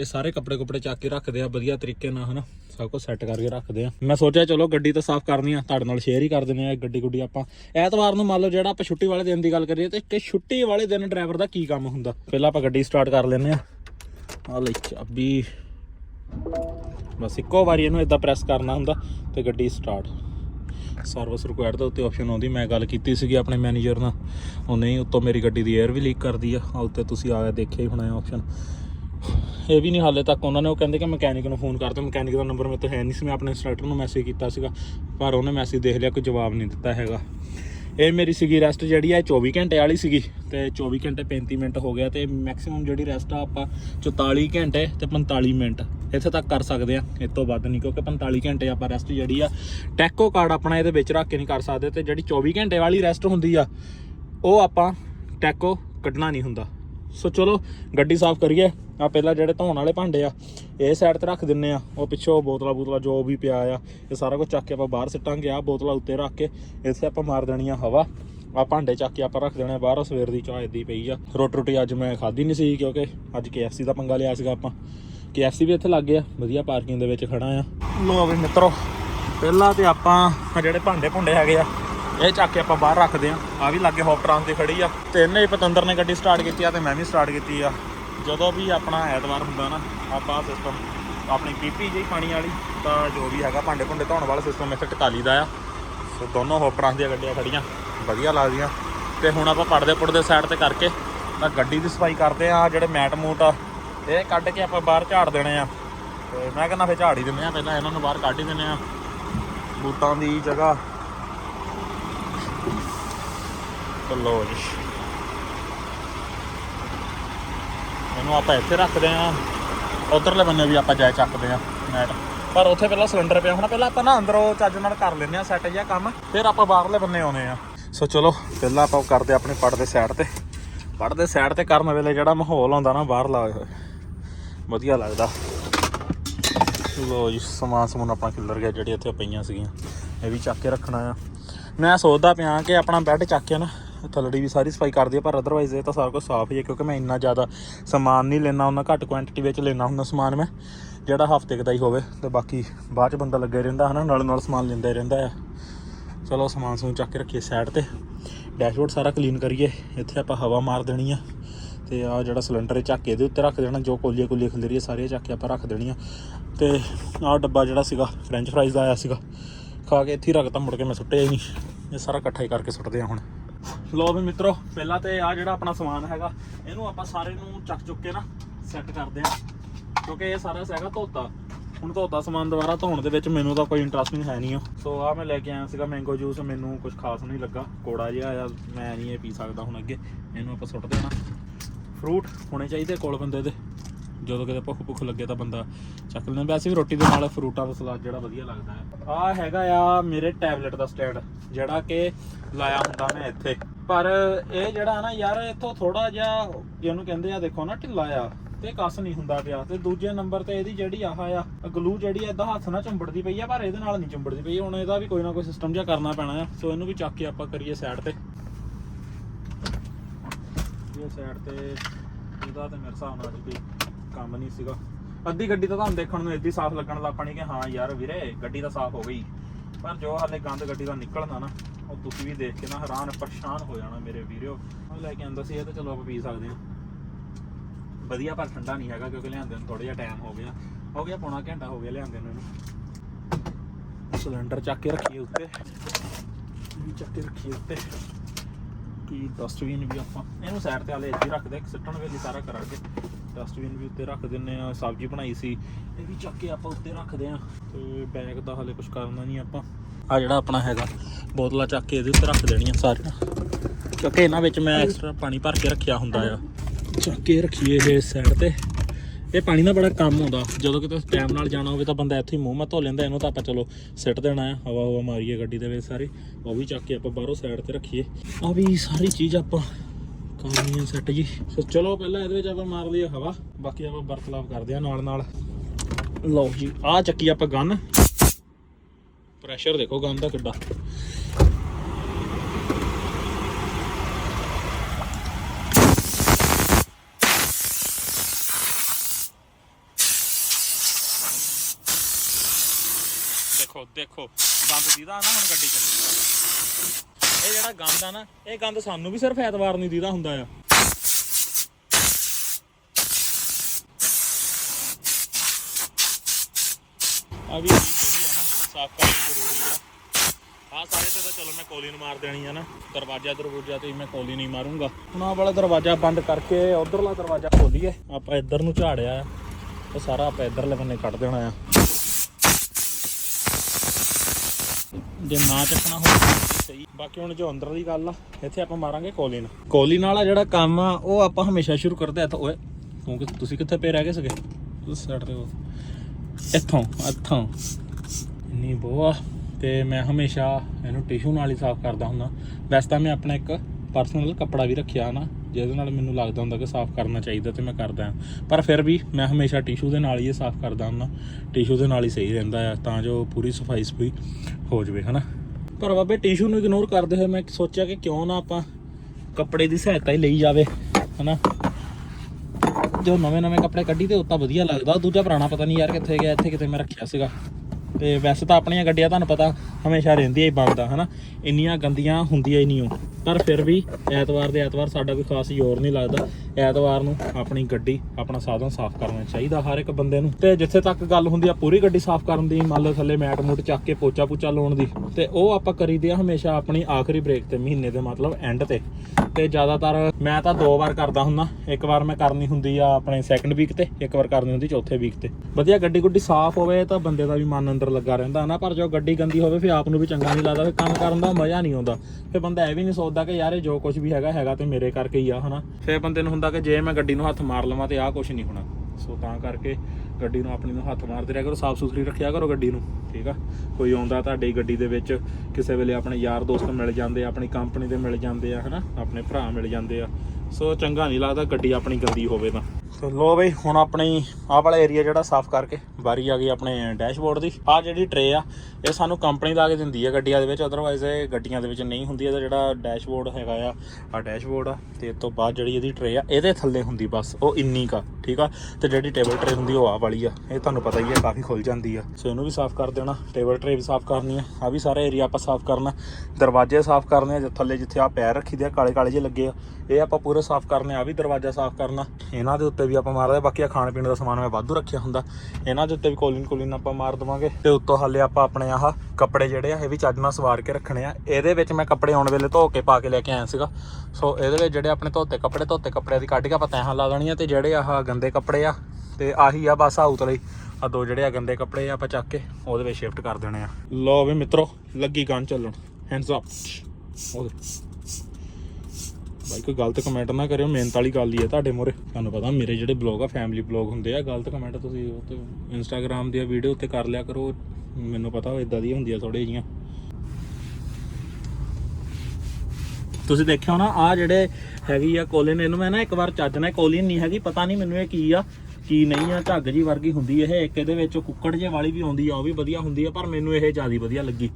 [SPEAKER 1] ਇਹ ਸਾਰੇ ਕੱਪੜੇ ਕੁਪੜੇ ਚੱਕ ਕੇ ਰੱਖਦੇ ਆ, ਵਧੀਆ ਤਰੀਕੇ ਨਾਲ, ਹਨਾ। ਸਭ ਕੁਝ ਸੈੱਟ ਕਰਕੇ ਰੱਖਦੇ ਆ। ਮੈਂ ਸੋਚਿਆ ਚਲੋ ਗੱਡੀ ਤਾਂ ਸਾਫ਼ ਕਰਨੀ ਆ, ਤੁਹਾਡੇ ਨਾਲ ਸ਼ੇਅਰ ਹੀ ਕਰ ਦਿੰਦੇ ਆ ਗੱਡੀ ਗੁੱਡੀ ਆਪਾਂ। ਐਤਵਾਰ ਨੂੰ ਮੰਨ ਲਓ ਜਿਹੜਾ ਆਪਾਂ ਛੁੱਟੀ ਵਾਲੇ ਦਿਨ ਦੀ ਗੱਲ ਕਰੀਏ, ਤੇ ਕਿ ਛੁੱਟੀ ਵਾਲੇ ਦਿਨ ਡਰਾਈਵਰ ਦਾ ਕੀ ਕੰਮ ਹੁੰਦਾ? ਪਹਿਲਾਂ ਆਪਾਂ ਗੱਡੀ ਸਟਾਰਟ ਕਰ ਲੈਂਦੇ ਆ ਆ ਲਈ ਚਾਬੀ। ਬਸ ਇੱਕੋ ਵਾਰੀ ਇਹਨੂੰ ਇਦਾਂ ਪ੍ਰੈਸ ਕਰਨਾ ਹੁੰਦਾ ਤੇ ਗੱਡੀ ਸਟਾਰਟ ਸਰਵਿਸ ਰਿਕੁਆਇਰਡ ਦਾ ਉੱਤੇ ਆਪਸ਼ਨ ਆਉਂਦੀ। ਮੈਂ ਗੱਲ ਕੀਤੀ ਸੀਗੀ ਆਪਣੇ ਮੈਨੇਜਰ ਨਾਲ। ਉਹ ਨਹੀਂ, ਉੱਤੋਂ ਮੇਰੀ ਗੱਡੀ ਦੀ 에ਅਰ ਵੀ ਲੀਕ ਕਰਦੀ ਆ। ਆ ਉੱਤੇ ਤੁਸੀਂ ਆ ਦੇਖਿਆ ਹੀ ਹੋਣਾ ਹੈ ਆਪਸ਼ਨ ਇਹ ਵੀ ਨਹੀਂ ਹਾਲੇ ਤੱਕ ਉਹਨਾਂ ਨੇ ਉਹ ਕਹਿੰਦੇ ਕਿ ਮਕੈਨਿਕ ਨੂੰ ਫੋਨ ਕਰ ਮਕੈਨਿਕ ਦਾ ਨੰਬਰ ਮੇਰੇ ਤੋਂ ਹੈ ਨਹੀਂ ਸੀ। ਮੈਂ ਆਪਣੇ ਇੰਸਟ੍ਰਕਟਰ ਨੂੰ ਮੈਸੇਜ ਕੀਤਾ ਸੀਗਾ, ਪਰ ਉਹਨੇ ਮੈਸੇਜ ਦੇਖ ਲਿਆ, ਕੋਈ ਜਵਾਬ ਨਹੀਂ ਦਿੱਤਾ ਹੈਗਾ। ਇਹ ਮੇਰੀ ਸੀਗੀ ਰੈਸਟ ਜਿਹੜੀ ਹੈ ਇਹ 24 ਘੰਟੇ ਵਾਲੀ ਸੀਗੀ ਤੇ 24 ਘੰਟੇ 35 ਮਿੰਟ ਹੋ ਗਿਆ ਤੇ ਮੈਕਸਿਮਮ ਜਿਹੜੀ ਰੈਸਟ ਆ ਆਪਾਂ 44 ਘੰਟੇ ਤੇ 45 ਮਿੰਟ ਇੱਥੇ ਤੱਕ ਕਰ ਸਕਦੇ ਆ। ਇਸ ਤੋਂ ਵੱਧ ਨਹੀਂ ਕਿਉਂਕਿ 45 ਘੰਟੇ ਆਪਾਂ ਰੈਸਟ ਜਿਹੜੀ ਆ ਟੈਕੋ ਕਾਰਡ ਆਪਣਾ ਇਹਦੇ ਵਿੱਚ ਰੱਖ ਕੇ ਨਹੀਂ ਕਰ ਸਕਦੇ ਤੇ ਜਿਹੜੀ 24 ਘੰਟੇ ਵਾਲੀ ਰੈਸਟ ਹੁੰਦੀ ਆ, ਉਹ ਆਪਾਂ ਟੈਕੋ ਕੱਢਣਾ ਨਹੀਂ ਹੁੰਦਾ। ਸੋ ਚਲੋ, ਗੱਡੀ ਸਾਫ਼ ਕਰੀਏ। ਆ ਪਹਿਲਾਂ ਜਿਹੜੇ ਧੋਣ ਵਾਲੇ ਭਾਂਡੇ ਆ, ਇਹ ਸਾਈਡ ਤੇ ਰੱਖ ਦਿੰਨੇ ਆ। ਉਹ ਪਿੱਛੋਂ ਬੋਤਲਾਂ ਬੋਤਲਾਂ ਜੋ ਵੀ ਪਿਆ ਆ, ਇਹ ਸਾਰਾ ਕੁਝ ਚੱਕ ਕੇ ਆਪਾਂ ਬਾਹਰ ਸਿੱਟਾਂਗੇ। ਆ ਬੋਤਲਾਂ ਉੱਤੇ ਰੱਖ ਕੇ ਇੱਥੇ ਆਪਾਂ ਮਾਰ ਦੇਣੀ ਆ ਹਵਾ। ਆ ਭਾਂਡੇ ਚੱਕ ਕੇ ਆਪਾਂ ਰੱਖ ਦੇਣੇ ਆ ਬਾਹਰ। ਸਵੇਰ ਦੀ ਚਾਹ ਏਦੀ ਪਈ ਆ। ਰੋਟੀ ਰੋਟੀ ਅੱਜ ਮੈਂ ਖਾਧੀ ਨਹੀਂ ਸੀ ਕਿਉਂਕਿ ਅੱਜ KFC ਦਾ ਪੰਗਾ ਲਿਆ ਸੀਗਾ ਆਪਾਂ। KFC ਵੀ ਇੱਥੇ ਲੱਗ ਗਿਆ। ਵਧੀਆ ਪਾਰਕਿੰਗ ਦੇ ਵਿੱਚ ਖੜਾ ਆ। ਲੋ ਵੀ ਮਿੱਤਰੋ, ਪਹਿਲਾਂ ਤੇ ਆਪਾਂ ਜਿਹੜੇ ਭਾਂਡੇ ਭੁੰਡੇ ਹੈਗੇ ਆ ਇਹ ਚੱਕ ਕੇ ਆਪਾਂ ਬਾਹਰ ਰੱਖਦੇ ਆ ਆ ਵੀ ਲਾਗੇ ਹੌਪ ਟਰਾਂਸ ਤੇ ਖੜੀ ਆ। ਤੇ ਇਹਨੇ ਪਤੰਦਰ ਨੇ ਗੱਡੀ ਸਟਾਰਟ ਕੀਤੀ ਆ ਤੇ ਮੈਂ ਵੀ ਸਟਾਰਟ ਕੀਤੀ ਆ। ਜਦੋਂ ਵੀ ਆਪਣਾ ਐਤਵਾਰ ਹੁੰਦਾ ਨਾ, ਆਪਾਂ ਸਿਸਟਮ ਆਪਣੀ ਪੀਪੀ ਜਿਹੀ ਪਾਣੀ ਵਾਲੀ, ਤਾਂ ਜੋ ਵੀ ਹੈਗਾ ਭਾਂਡੇ ਭੁੰਡੇ ਧੋਣ ਵਾਲਾ ਸਿਸਟਮ ਇੱਥੇ ਟਕਾਲੀ ਦਾ ਆ। ਸੋ ਦੋਨੋਂ ਹੌਪ ਦੀਆਂ ਗੱਡੀਆਂ ਖੜੀਆਂ। ਵਧੀਆ ਲੱਗਦੀਆਂ। ਤੇ ਹੁਣ ਆਪਾਂ ਪੜਦੇ ਪੁੜਦੇ ਸਾਈਡ ਤੇ ਕਰਕੇ, ਤਾਂ ਗੱਡੀ ਦੀ ਸਫ਼ਾਈ ਕਰਦੇ ਆ ਜਿਹੜੇ ਮੈਟ ਮੂਟ ਆ, ਇਹ ਕੱਢ ਕੇ ਆਪਾਂ ਬਾਹਰ ਝਾੜ ਦੇਣੇ ਆ। ਤੇ ਮੈਂ ਕਹਿੰਦਾ ਫੇ ਝਾੜ ਹੀ ਦਿੰਦੇ ਆ ਪਹਿਲਾਂ ਇਹਨਾਂ ਨੂੰ ਬਾਹਰ ਕੱਢ ਹੀ ਦਿੰਦੇ ਆ ਬੂਟਾਂ ਦੀ ਜਗ੍ਹਾ। ਚਲੋ ਜੀ। ਇਹਨੂੰ ਆਪਾਂ ਇੱਥੇ ਰੱਖਦੇ ਆ ਉਧਰਲੇ ਬੰਨੇ ਵੀ ਆਪਾਂ ਜਾਏ ਚੱਕਦੇ ਆ ਮੈਟ ਪਰ ਉੱਥੇ ਪਹਿਲਾਂ ਸਿਲੰਡਰ ਪਿਆ ਹੋਣਾ। ਪਹਿਲਾਂ ਆਪਾਂ ਨਾ ਅੰਦਰੋਂ ਚੱਜ ਨਾਲ ਕਰ ਲੈਂਦੇ ਆ ਸੈੱਟ ਜਿਹਾ ਕੰਮ। ਫਿਰ ਆਪਾਂ ਬਾਹਰਲੇ ਬੰਨੇ ਆਉਨੇ ਆ ਸੋ ਚਲੋ, ਪਹਿਲਾਂ ਆਪਾਂ ਕਰਦੇ ਆਪਣੇ ਪੜ ਦੇ ਸਾਈਡ ਤੇ। ਪੜ ਦੇ ਸਾਈਡ ਤੇ ਕਰਨ ਵੇਲੇ ਜਿਹੜਾ ਮਾਹੌਲ ਹੁੰਦਾ ਨਾ, ਬਾਹਰ ਲਾ ਵਧੀਆ ਲੱਗਦਾ। ਲੋ ਜੀ, ਸਮਾਨ ਸਮੂਨ ਆਪਣਾ ਕਿੱਲਰ ਗਿਆ ਜਿਹੜੀ ਇੱਥੇ ਪਈਆਂ ਸੀਗੀਆਂ। ਇਹ ਵੀ ਚੱਕ ਕੇ ਰੱਖਣਾ ਆ। ਮੈਂ ਸੋਚਦਾ ਪਿਆ ਕਿ ਆਪਣਾ ਬੈੱਡ ਚੱਕ ਕੇ ਨਾ ਥੱਲੜੀ ਵੀ ਸਾਰੀ ਸਫ਼ਾਈ ਕਰ ਆ, ਪਰ ਅਦਰਵਾਈਜ਼ ਇਹ ਤਾਂ ਸਾਰਾ ਕੁਝ ਸਾਫ਼ ਹੀ ਹੈ, ਕਿਉਂਕਿ ਮੈਂ ਇੰਨਾ ਜ਼ਿਆਦਾ ਸਮਾਨ ਨਹੀਂ ਲੈਣਾ ਉਹਨਾਂ ਘੱਟ ਕੁਆਂਟੀਟੀ ਵਿੱਚ ਲੈਣਾ ਹੁੰਦਾ ਸਮਾਨ ਮੈਂ, ਜਿਹੜਾ ਹਫ਼ਤੇ ਕੁ ਦਾ ਹੀ ਹੋਵੇ, ਤੇ ਬਾਕੀ ਬਾਅਦ ਚ ਬੰਦਾ ਲੱਗਾ ਹੀ ਰਹਿੰਦਾ, ਹਨਾ, ਨਾਲ ਨਾਲ ਸਮਾਨ ਲੈਂਦਾ ਹੀ ਰਹਿੰਦਾ ਆ। ਚਲੋ, ਸਮਾਨ ਸਮੂਨ ਚੱਕ ਕੇ ਰੱਖੀਏ ਸਾਈਡ ਤੇ ਡੈਸ਼ਬੋਰਡ ਸਾਰਾ ਕਲੀਨ ਕਰੀਏ, ਇੱਥੇ ਆਪਾਂ ਹਵਾ ਮਾਰ ਦੇਣੀ ਆ, ਤੇ ਆ ਜਿਹੜਾ ਸਿਲੰਡਰ ਹੈ ਚੱਕ ਇਹਦੇ ਉੱਤੇ ਰੱਖ ਦੇਣਾ, ਜੋ ਕੋਲੀਆਂ ਕੋਲੀਆਂ ਖਿਲਰੀਆਂ ਸਾਰੀਆਂ ਚੱਕ ਕੇ ਆਪਾਂ ਰੱਖ ਦੇਣੀਆਂ ਤੇ ਆਹ ਡੱਬਾ ਜਿਹੜਾ ਸੀਗਾ ਫ੍ਰੈਂਚ ਫਰਾਈਜ਼ ਦਾ ਆਇਆ ਸੀਗਾ, ਖਾ ਕੇ ਇੱਥੇ ਹੀ ਰੱਖਤਾ ਮੁੜ ਕੇ ਮੈਂ ਸੁੱਟਿਆ ਹੀ ਨਹੀਂ, ਇਹ ਸਾਰਾ ਇਕੱਠਾ ਹੀ ਕਰਕੇ ਸੁੱਟਦੇ ਆ ਹੁਣ। ਲੋ ਵੀ ਮਿੱਤਰੋ, ਪਹਿਲਾਂ ਤੇ ਆ ਜਿਹੜਾ ਆਪਣਾ ਸਮਾਨ ਹੈਗਾ, ਇਹਨੂੰ ਆਪਾਂ ਸਾਰੇ ਨੂੰ ਚੱਕ ਚੁੱਕ ਕੇ ਨਾ ਸੈੱਟ ਕਰਦੇ ਆ ਕਿਉਂਕਿ ਇਹ ਸਾਰਾ ਹੈਗਾ ਧੋਤਾ। ਹੁਣ ਧੋਤਾ ਸਮਾਨ ਦੁਬਾਰਾ ਧੋਣ ਦੇ ਵਿੱਚ ਮੈਨੂੰ ਤਾਂ ਕੋਈ ਇੰਟਰਸਟ ਨਹੀਂ, ਹੈ ਨਹੀਂ ਸੋ ਆ ਮੈਂ ਲੈ ਕੇ ਆਇਆ ਸੀਗਾ ਮੈਂਗੋ ਜੂਸ ਮੈਨੂੰ ਕੁਝ ਖਾਸ ਨਹੀਂ ਲੱਗਾ। ਕੋੜਾ ਜਿਹਾ ਆ ਮੈਂ ਨਹੀਂ ਇਹ ਪੀ ਸਕਦਾ ਹੁਣ ਅੱਗੇ। ਇਹਨੂੰ ਆਪਾਂ ਸੁੱਟ ਦੇਣਾ। ਫਰੂਟ ਹੋਣੇ ਚਾਹੀਦੇ ਕੋਲ ਬੰਦੇ ਦੇ। ਜਦੋਂ ਕਿਤੇ ਭੁੱਖ ਭੁੱਖ ਲੱਗੇ ਤਾਂ ਬੰਦਾ ਚੱਕ ਲੈਂਦਾ। ਵੈਸੇ ਵੀ ਰੋਟੀ ਦੇ ਨਾਲ ਫਰੂਟਾਂ ਦਾ ਸਲਾਦ ਜਿਹੜਾ ਵਧੀਆ ਲੱਗਦਾ ਹੈ। ਆ ਹੈਗਾ ਆ ਮੇਰੇ ਟੈਬਲੇਟ ਦਾ ਸਟੈਂਡ ਜਿਹੜਾ ਕਿ ਲਾਇਆ ਹੁੰਦਾ ਮੈਂ ਇੱਥੇ। ਪਰ ਇਹ ਜਿਹੜਾ ਨਾ ਯਾਰ, ਇੱਥੋਂ ਥੋੜਾ ਜਿਹਾ ਜਿਹਨੂੰ ਕਹਿੰਦੇ ਆ, ਦੇਖੋ ਨਾ ਢਿੱਲਾ ਆ, ਤੇ ਕਸ ਨਹੀਂ ਹੁੰਦਾ ਪਿਆ। ਤੇ ਦੂਜੇ ਨੰਬਰ ਤੇ ਇਹਦੀ ਜਿਹੜੀ ਆਹ ਆ ਗਲੂ ਜਿਹੜੀ ਇਹਦਾ ਹੱਥ ਨਾਲ ਚੁੰਬੜਦੀ ਪਈ ਆ, ਪਰ ਇਹਦੇ ਨਾਲ ਨਹੀਂ ਚੁੰਬੜਦੀ ਪਈ। ਹੁਣ ਇਹਦਾ ਵੀ ਕੋਈ ਨਾ ਕੋਈ ਸਿਸਟਮ ਜਿਹਾ ਕਰਨਾ ਪੈਣਾ ਆ। ਸੋ ਇਹਨੂੰ ਵੀ ਚੱਕ ਕੇ ਆਪਾਂ ਕਰੀਏ ਸਾਈਡ ਤੇ। ਇਹ ਸਾਈਡ ਤੇ ਇਹਦਾ ਤੇ ਮੇਰੇ ਹਿਸਾਬ ਨਾਲ ਅੱਜ ਕੋਈ ਕੰਮ ਨਹੀਂ ਸੀਗਾ। ਅੱਧੀ ਗੱਡੀ ਤਾਂ ਤੁਹਾਨੂੰ ਦੇਖਣ ਨੂੰ ਇੱਦੀ ਸਾਫ਼ ਲੱਗਣ ਲੱਗ ਪਣੀ ਕਿ ਹਾਂ ਯਾਰ ਵੀਰੇ, ਗੱਡੀ ਤਾਂ ਸਾਫ਼ ਹੋ ਗਈ। ਪਰ ਜੋ ਹਾਲੇ ਗੰਦ ਗੱਡੀ ਦਾ ਨਿਕਲਣਾ ਨਾ ਉਹ ਤੁਸੀਂ ਵੀ ਦੇਖ ਕੇ ਨਾ ਹੈਰਾਨ ਪਰੇਸ਼ਾਨ ਹੋ ਜਾਣਾ ਮੇਰੇ ਵੀਰਿਓ ਉਹ ਲੈ ਕੇ ਆਂਦਾ ਸੀ, ਇਹ ਤਾਂ ਚਲੋ ਆਪਾਂ ਪੀ ਸਕਦੇ ਹਾਂ। ਵਧੀਆ ਪਰ ਠੰਡਾ ਨਹੀਂ ਹੈਗਾ ਕਿਉਂਕਿ ਲਿਆਂਦੇ ਨੂੰ ਥੋੜਾ ਜਿਹਾ ਟਾਈਮ ਹੋ ਗਿਆ। ਹੋ ਗਿਆ, ਪੌਣਾ ਘੰਟਾ ਹੋ ਗਿਆ ਲਿਆਂਦੇ ਨੂੰ ਇਹਨੂੰ। ਸਿਲੰਡਰ ਚੱਕ ਕੇ ਰੱਖੀਏ ਉੱਤੇ। ਵੀ ਚੱਕ ਕੇ ਰੱਖੀਏ ਉੱਤੇ। ਕਿ ਡਸਟਬਿਨ ਵੀ ਆਪਾਂ ਇਹਨੂੰ ਸਾਈਡ ਤੇ ਹਾਲੇ ਇੱਥੇ ਰੱਖਦੇ ਇੱਕ ਸਿੱਟਣ ਵੇਲੇ ਸਾਰਾ ਕਰਾਂਗੇ। ਡਸਟਬਿਨ ਵੀ ਉੱਤੇ ਰੱਖ ਦਿੰਨੇ ਆ ਸਬਜ਼ੀ ਬਣਾਈ ਸੀ। ਇਹ ਵੀ ਚੱਕ ਕੇ ਆਪਾਂ ਉੱਤੇ ਰੱਖਦੇ ਆ ਤੇ ਬੈਗ ਦਾ ਹਾਲੇ ਕੁਝ ਕਰਨਾ ਨਹੀਂ ਆਪਾਂ। ਆ ਜਿਹੜਾ ਆਪਣਾ ਹੈਗਾ, ਬੋਤਲਾਂ ਚੱਕ ਕੇ ਇਹਦੇ ਉੱਤੇ ਰੱਖ ਦੇਣੀਆਂ ਸਾਰੀਆਂ। ਕਿਉਂਕਿ ਇਹਨਾਂ ਵਿੱਚ ਮੈਂ ਐਕਸਟਰਾ ਪਾਣੀ ਭਰ ਕੇ ਰੱਖਿਆ ਹੁੰਦਾ ਆ। ਚੱਕ ਕੇ ਰੱਖੀਏ ਇਹ ਸਾਈਡ ਤੇ। ਇਹ ਪਾਣੀ ਦਾ ਬੜਾ ਕੰਮ ਹੁੰਦਾ ਜਦੋਂ ਕਿਤੇ ਟਾਈਮ ਨਾਲ ਜਾਣਾ ਹੋਵੇ ਤਾਂ ਬੰਦਾ ਇੱਥੇ ਹੀ ਮੂੰਹ ਮਾ ਧੋ ਲੈਂਦਾ, ਇਹਨੂੰ ਤਾਂ ਆਪਾਂ ਚਲੋ ਸਿੱਟ ਦੇਣਾ ਆ। ਹਵਾ ਹਵਾ ਮਾਰੀਏ ਗੱਡੀ ਦੇ ਵਿੱਚ ਸਾਰੇ। ਉਹ ਵੀ ਚੱਕ ਕੇ ਆਪਾਂ ਬਾਹਰੋਂ ਸਾਈਡ ਤੇ ਰੱਖੀਏ। ਆ ਵੀ ਸਾਰੀ ਚੀਜ਼ ਆਪਾਂ ਕਰਨੀ ਆ ਸੈੱਟ ਜੀ। ਸੋ ਚਲੋ ਪਹਿਲਾਂ ਇਹਦੇ ਵਿੱਚ ਆਪਾਂ ਮਾਰ ਲਈਏ ਹਵਾ। ਬਾਕੀ ਆਪਾਂ ਬਰਤਲਾਵ ਕਰਦੇ ਆ ਨਾਲ ਨਾਲ ਲਓ ਜੀ ਆ ਚੱਕੀ ਆਪਾਂ ਗਨ ਪ੍ਰੈਸ਼ਰ ਦੇਖੋ ਗਨ ਦਾ ਕਿੱਡਾ। ਦੇਖੋ ਦੇਖੋ, ਗੰਦ ਦੀਦਾ ਨਾ ਹੁਣ ਗੱਡੀ 'ਚ। ਇਹ ਜਿਹੜਾ ਗੰਦ ਆ ਨਾ, ਇਹ ਗੰਦ ਸਾਨੂੰ ਵੀ ਸਿਰਫ ਐਤਵਾਰ ਨਹੀਂ ਦੀਦਾ ਹੁੰਦਾ ਆ। ਆ ਵੀ ਥੋੜੀ ਆ ਨਾ, ਸਾਫ਼ ਕਰਨੀ ਆ ਸਾਰੇ ਤੇ ਤਾਂ ਚਲੋ ਮੈਂ ਕੋਲੀ ਨੂੰ ਮਾਰ ਦੇਣੀ ਆ ਨਾ। ਦਰਵਾਜ਼ਾ ਦਰਵਾਜ਼ਾ ਤੇ ਮੈਂ ਕੋਲੀ ਨਹੀਂ ਮਾਰੂੰਗਾ। ਹੁਣ ਆਹ ਵਾਲਾ ਦਰਵਾਜ਼ਾ ਬੰਦ ਕਰਕੇ ਉਧਰਲਾ ਦਰਵਾਜ਼ਾ ਖੋਲੀਏ। ਆਪਾਂ ਇੱਧਰ ਨੂੰ ਝਾੜਿਆ ਆ। ਉਹ ਸਾਰਾ ਆਪਾਂ ਇੱਧਰਲੇ ਬੰਨੇ ਕੱਢ ਦੇਣਾ ਆ। ਜੇ ਨਾ ਚੱਕਣਾ ਹੋਵੇ ਸਹੀ। ਬਾਕੀ ਹੁਣ ਜੋ ਅੰਦਰ ਦੀ ਗੱਲ ਆ, ਇੱਥੇ ਆਪਾਂ ਮਾਰਾਂਗੇ ਕੋਲਿਨ ਕੋਲਿਨ ਵਾਲਾ ਜਿਹੜਾ ਕੰਮ ਆ, ਉਹ ਆਪਾਂ ਹਮੇਸ਼ਾ ਸ਼ੁਰੂ ਕਰਦੇ ਆ। ਤਾਂ ਓਏ, ਤੂੰ ਕਿ, ਤੁਸੀਂ ਕਿੱਥੇ ਪਏ ਰਹਿ ਗਏ ਸੀਗੇ? ਤੁਸੀਂ ਸਾਈਡ ਤੇ ਹੋ। ਇੱਥੋਂ ਇੱਥੋਂ। ਇੰਨੀ ਬੋਆ ਤੇ ਮੈਂ ਹਮੇਸ਼ਾ ਇਹਨੂੰ ਟਿਸ਼ੂ ਨਾਲ ਹੀ ਸਾਫ਼ ਕਰਦਾ ਹੁੰਦਾ। ਵੈਸੇ ਤਾਂ ਮੈਂ ਆਪਣਾ ਇੱਕ ਪਰਸਨਲ ਕੱਪੜਾ ਵੀ ਰੱਖਿਆ ਨਾ, ਜਿਹਦੇ ਨਾਲ ਮੈਨੂੰ ਲੱਗਦਾ ਹੁੰਦਾ ਕਿ ਸਾਫ਼ ਕਰਨਾ ਚਾਹੀਦਾ ਤੇ ਮੈਂ ਕਰਦਾ ਹਾਂ। ਪਰ ਫਿਰ ਵੀ ਮੈਂ ਹਮੇਸ਼ਾ ਟਿਸ਼ੂ ਦੇ ਨਾਲ ਹੀ ਇਹ ਸਾਫ਼ ਕਰਦਾ ਹੁੰਦਾ। ਟਿਸ਼ੂ ਦੇ ਨਾਲ ਹੀ ਸਹੀ ਰਹਿੰਦਾ ਆ, ਤਾਂ ਜੋ ਪੂਰੀ ਸਫ਼ਾਈ ਸਫ਼ਾਈ ਹੋ ਜਵੇ, ਹਨਾ? ਪਰ ਬਾਬੇ, ਟਿਸ਼ੂ ਨੂੰ ਇਗਨੋਰ ਕਰਦੇ ਹੋਏ ਮੈਂ ਸੋਚਿਆ ਕਿ ਕਿਉਂ ਨਾ ਆਪਾਂ ਕੱਪੜੇ ਦੀ ਸਹਾਇਤਾ ਹੀ ਲਈ ਜਾਵੇ, ਹਨਾ? ਜੋ ਨਵੇਂ ਨਵੇਂ ਕੱਪੜੇ ਕੱਢੀ ਤੇ ਤਾਂ ਵਧੀਆ ਲੱਗਦਾ। ਦੂਜਾ ਪੁਰਾਣਾ ਪਤਾ ਨਹੀਂ ਯਾਰ ਕਿੱਥੇ ਗਿਆ, ਇੱਥੇ ਕਿਤੇ ਮੈਂ ਰੱਖਿਆ ਸੀਗਾ। ਤੇ ਵੈਸੇ ਤਾਂ ਆਪਣੀਆਂ ਗੱਡੀਆਂ ਤੁਹਾਨੂੰ ਪਤਾ ਹਮੇਸ਼ਾ ਰਹਿੰਦੀਆਂ ਹੀ ਬੰਦ ਆ, ਹਨਾ? ਇੰਨੀਆਂ ਗੰਦੀਆਂ ਹੁੰਦੀਆਂ ਹੀ ਨਹੀਂ ਉਹ। ਪਰ ਫਿਰ ਵੀ ਐਤਵਾਰ ਦੇ ਐਤਵਾਰ ਸਾਡਾ ਕੋਈ ਖਾਸ ਜ਼ੋਰ ਨਹੀਂ ਲੱਗਦਾ। ਐਤਵਾਰ ਨੂੰ ਆਪਣੀ ਗੱਡੀ, ਆਪਣਾ ਸਾਧਨ ਸਾਫ਼ ਕਰਨਾ ਚਾਹੀਦਾ ਹਰ ਇੱਕ ਬੰਦੇ ਨੂੰ। ਤੇ ਜਿੱਥੇ ਤੱਕ ਗੱਲ ਹੁੰਦੀ ਆ, ਪੂਰੀ ਗੱਡੀ ਸਾਫ਼ ਕਰਨ ਦੀ, ਮੰਨ ਲਓ ਥੱਲੇ ਮੈਟ ਮੂਟ ਚੱਕ ਕੇ ਪੋਚਾ ਪੂਚਾ ਲਾਉਣ ਦੀ, ਤੇ ਉਹ ਆਪਾਂ ਕਰੀਦੇ ਆ ਹਮੇਸ਼ਾ ਆਪਣੀ ਆਖਰੀ ਬ੍ਰੇਕ ਤੇ, ਮਹੀਨੇ ਦੇ ਮਤਲਬ ਐਂਡ ਤੇ। ਤੇ ਜ਼ਿਆਦਾਤਰ ਮੈਂ ਤਾਂ ਦੋ ਵਾਰ ਕਰਦਾ ਹੁੰਦਾ। ਇੱਕ ਵਾਰ ਮੈਂ ਕਰਨੀ ਹੁੰਦੀ ਆ ਆਪਣੇ ਸੈਕੰਡ ਵੀਕ ਤੇ, ਇੱਕ ਵਾਰ ਕਰਨੀ ਹੁੰਦੀ ਚੌਥੇ ਵੀਕ ਤੇ। ਵਧੀਆ ਗੱਡੀ ਗੁੱਡੀ ਸਾਫ਼ ਹੋਵੇ ਤਾਂ ਬੰਦੇ ਦਾ ਵੀ ਮਨ ਅੰਦਰ ਲੱਗਾ ਰਹਿੰਦਾ ਨਾ ਪਰ ਜੋ ਗੱਡੀ ਗੰਦੀ ਹੋਵੇ, ਫਿਰ ਆਪ ਨੂੰ ਵੀ ਚੰਗਾ ਨਹੀਂ ਲੱਗਦਾ, ਫਿਰ ਕੰਮ ਕਰਨ ਦਾ ਮਜ਼ਾ ਨਹੀਂ ਆਉਂਦਾ। ਫਿਰ ਬੰਦਾ ਇਹ ਵੀ ਨਹੀਂ ਸੋਚਦਾ ਕਿ ਯਾਰ ਇਹ ਜੋ ਕੁਝ ਵੀ ਹੈਗਾ ਹੈਗਾ ਤੇ ਮੇਰੇ ਕਰਕੇ ਹੀ ਆ, ਹਨਾ? ਫਿਰ ਬੰਦੇ ਨੂੰ ਹੁੰਦਾ ਕਿ ਜੇ ਮੈਂ ਗੱਡੀ ਨੂੰ ਹੱਥ ਮਾਰ ਲਵਾਂ ਤੇ ਆਹ ਕੁਝ ਨਹੀਂ ਹੋਣਾ। ਸੋ ਤਾਂ ਕਰਕੇ ਗੱਡੀ ਨੂੰ ਆਪਣੀ ਨੂੰ ਹੱਥ ਮਾਰਦੇ ਰਹਿ ਕਰੋ ਸਾਫ਼ ਸੁਥਰੀ ਰੱਖਿਆ ਕਰੋ ਗੱਡੀ ਨੂੰ, ਠੀਕ ਆ? ਕੋਈ ਆਉਂਦਾ ਤੁਹਾਡੀ ਗੱਡੀ ਦੇ ਵਿੱਚ, ਕਿਸੇ ਵੇਲੇ ਆਪਣੇ ਯਾਰ ਦੋਸਤ ਮਿਲ ਜਾਂਦੇ ਆ, ਆਪਣੀ ਕੰਪਨੀ ਦੇ ਮਿਲ ਜਾਂਦੇ ਆ, ਹਨਾ? ਆਪਣੇ ਭਰਾ ਮਿਲ ਜਾਂਦੇ ਆ। ਸੋ ਚੰਗਾ ਨਹੀਂ ਲੱਗਦਾ ਗੱਡੀ ਆਪਣੀ ਗੰਦੀ ਹੋਵੇ ਤਾਂ। ਸੋ ਲੋ ਬਈ, ਹੁਣ ਆਪਣੀ ਆਹ ਵਾਲਾ ਏਰੀਆ ਜਿਹੜਾ ਸਾਫ਼ ਕਰਕੇ ਵਾਰੀ ਆ ਗਈ ਆਪਣੇ ਡੈਸ਼ਬੋਰਡ ਦੀ। ਆਹ ਜਿਹੜੀ ਟਰੇ ਆ, ਇਹ ਸਾਨੂੰ ਕੰਪਨੀ ਲਾ ਕੇ ਦਿੰਦੀ ਆ ਗੱਡੀਆਂ ਦੇ ਵਿੱਚ ਅਦਰਵਾਈਜ਼ ਇਹ ਗੱਡੀਆਂ ਦੇ ਵਿੱਚ ਨਹੀਂ ਹੁੰਦੀ। ਇਹਦਾ ਜਿਹੜਾ ਡੈਸ਼ਬੋਰਡ ਹੈਗਾ ਆ ਆ ਡੈਸ਼ਬੋਰਡ ਆ, ਤੇ ਇਸ ਤੋਂ ਬਾਅਦ ਜਿਹੜੀ ਇਹਦੀ ਟਰੇ ਆ, ਇਹਦੇ ਥੱਲੇ ਹੁੰਦੀ ਬਸ, ਉਹ ਇੰਨੀ ਕਾ ਠੀਕ ਆ? ਤੇ ਜਿਹੜੀ ਟੇਬਲ ਟਰੇ ਹੁੰਦੀ, ਉਹ ਆ ਵਾਲੀ ਆ। ਇਹ ਤੁਹਾਨੂੰ ਪਤਾ ਹੀ ਆ, ਕਾਫੀ ਖੁੱਲ ਜਾਂਦੀ ਆ। ਸੋ ਇਹਨੂੰ ਵੀ ਸਾਫ਼ ਕਰ ਦੇਣਾ ਟੇਬਲ ਟਰੇ ਵੀ ਸਾਫ਼ ਕਰਨੀ ਆ। ਆ ਵੀ ਸਾਰਾ ਏਰੀਆ ਆਪਾਂ ਸਾਫ਼ ਕਰਨਾ। ਦਰਵਾਜ਼ੇ ਸਾਫ਼ ਕਰਨੇ ਆ ਜਿ- ਥੱਲੇ ਜਿੱਥੇ ਆ ਪੈਰ ਰੱਖੀ ਦੇ ਆ ਕਾਲੇ ਕਾਲੇ ਜਿਹੇ ਲੱਗੇ ਆ। ਇਹ ਆਪਾਂ ਪੂਰੇ ਸਾਫ਼ ਕਰਨੇ ਆ, ਆਹ ਵੀ ਦਰਵਾਜ਼ਾ ਸਾਫ਼ ਕਰਨਾ। ਇਹਨਾਂ ਦੇ ਉੱਤੇ ਵੀ ਆਪਾਂ ਮਾਰਦੇ ਬਾਕੀ ਆ ਖਾਣ ਪੀਣ ਦਾ ਸਮਾਨ ਮੈਂ ਵਾਧੂ ਰੱਖਿਆ ਹੁੰਦਾ। ਇਹਨਾਂ ਦੇ ਉੱਤੇ ਵੀ ਕੋਲਿਨ ਕੋਲਿਨ ਆਪਾਂ ਮਾਰ ਦਵਾਂਗੇ। ਤੇ ਉੱਤੋਂ ਹਾਲੇ ਆਪਾਂ ਆਪਣੇ ਆਹ ਕੱਪੜੇ ਜਿਹੜੇ ਆ, ਇਹ ਵੀ ਚੱਜ ਨਾਲ ਸਵਾਰ ਕੇ ਰੱਖਣੇ ਆ। ਇਹਦੇ ਵਿੱਚ ਮੈਂ ਕੱਪੜੇ ਆਉਣ ਵੇਲੇ ਧੋ ਕੇ ਪਾ ਕੇ ਲੈ ਕੇ ਆਇਆ ਸੀਗਾ। ਸੋ ਇਹਦੇ ਵਿੱਚ ਜਿਹੜੇ ਆਪਣੇ ਧੋਤੇ ਕੱਪੜੇ, ਧੋਤੇ ਕੱਪੜਿਆਂ ਦੀ ਕੱਢ ਕੇ ਆਪਾਂ ਤੈਹਾਂ ਲਾ ਦੇਣੀਆਂ ਤੇ ਜਿਹੜੇ ਆਹ ਗੰਦੇ ਕੱਪੜੇ ਆ, ਤੇ ਆਹੀ ਆ ਬਸ ਆ ਉਤਲੇ ਆ ਦੋ ਜਿਹੜੇ ਆ ਗੰਦੇ ਕੱਪੜੇ ਆ ਆਪਾਂ ਚੱਕ ਕੇ ਉਹਦੇ ਵਿੱਚ ਸ਼ਿਫਟ ਕਰ ਦੇਣੇ ਆ। ਲੋ ਵੀ ਮਿੱਤਰੋ, ਲੱਗੀ ਗਨ ਚੱਲਣ। ਹੈਂਡਸ ਅਪ ਬਾਈ, ਕੋਈ ਗਲਤ ਕਮੈਂਟ ਨਾ ਕਰਿਓ, ਮਿਹਨਤ ਵਾਲੀ ਗੱਲ ਹੀ ਹੈ ਤੁਹਾਡੇ ਮੂਹਰੇ। ਤੁਹਾਨੂੰ ਪਤਾ ਮੇਰੇ ਜਿਹੜੇ ਬਲੌਗ ਆ ਫੈਮਿਲੀ ਬਲੌਗ ਹੁੰਦੇ ਆ, ਗਲਤ ਕਮੈਂਟ ਤੁਸੀਂ ਉਹ ਤੇ ਇੰਸਟਾਗ੍ਰam ਦੀਆਂ ਵੀਡੀਓ ਉੱਤੇ ਕਰ ਲਿਆ ਕਰੋ, ਮੈਨੂੰ ਪਤਾ ਉਹ ਇਦਾਂ ਹੁੰਦੀ ਆ ਥੋੜੇ ਜੀਆਂ ਤੁਸੀਂ ਦੇਖਿਓ ਨਾ ਆ ਜਿਹੜੇ ਹੈਗੀ ਆ ਕੋਲਿਨ ਇਹਨੂੰ ਮੈਂ ਨਾ ਇੱਕ ਵਾਰ ਚੱਜ ਨਾਲ ਕੋਲਿਨ ਨਹੀਂ ਹੈਗੀ, ਪਤਾ ਨਹੀਂ ਮੈਨੂੰ ਇਹ ਕੀ ਆ। ਕੀ ਨਹੀਂ ਆ ਝੱਗ ਜੀ ਵਰਗੀ ਹੁੰਦੀ ਇਹ, ਇੱਕ ਇਹਦੇ ਵਿੱਚ ਕੁੱਕੜ ਜੇ ਵਾਲੀ ਵੀ ਆਉਂਦੀ ਆ, ਉਹ ਵੀ ਵਧੀਆ ਹੁੰਦੀ ਆ, ਪਰ ਮੈਨੂੰ ਇਹ ਜ਼ਿਆਦਾ ਵਧੀਆ ਲੱਗੀ।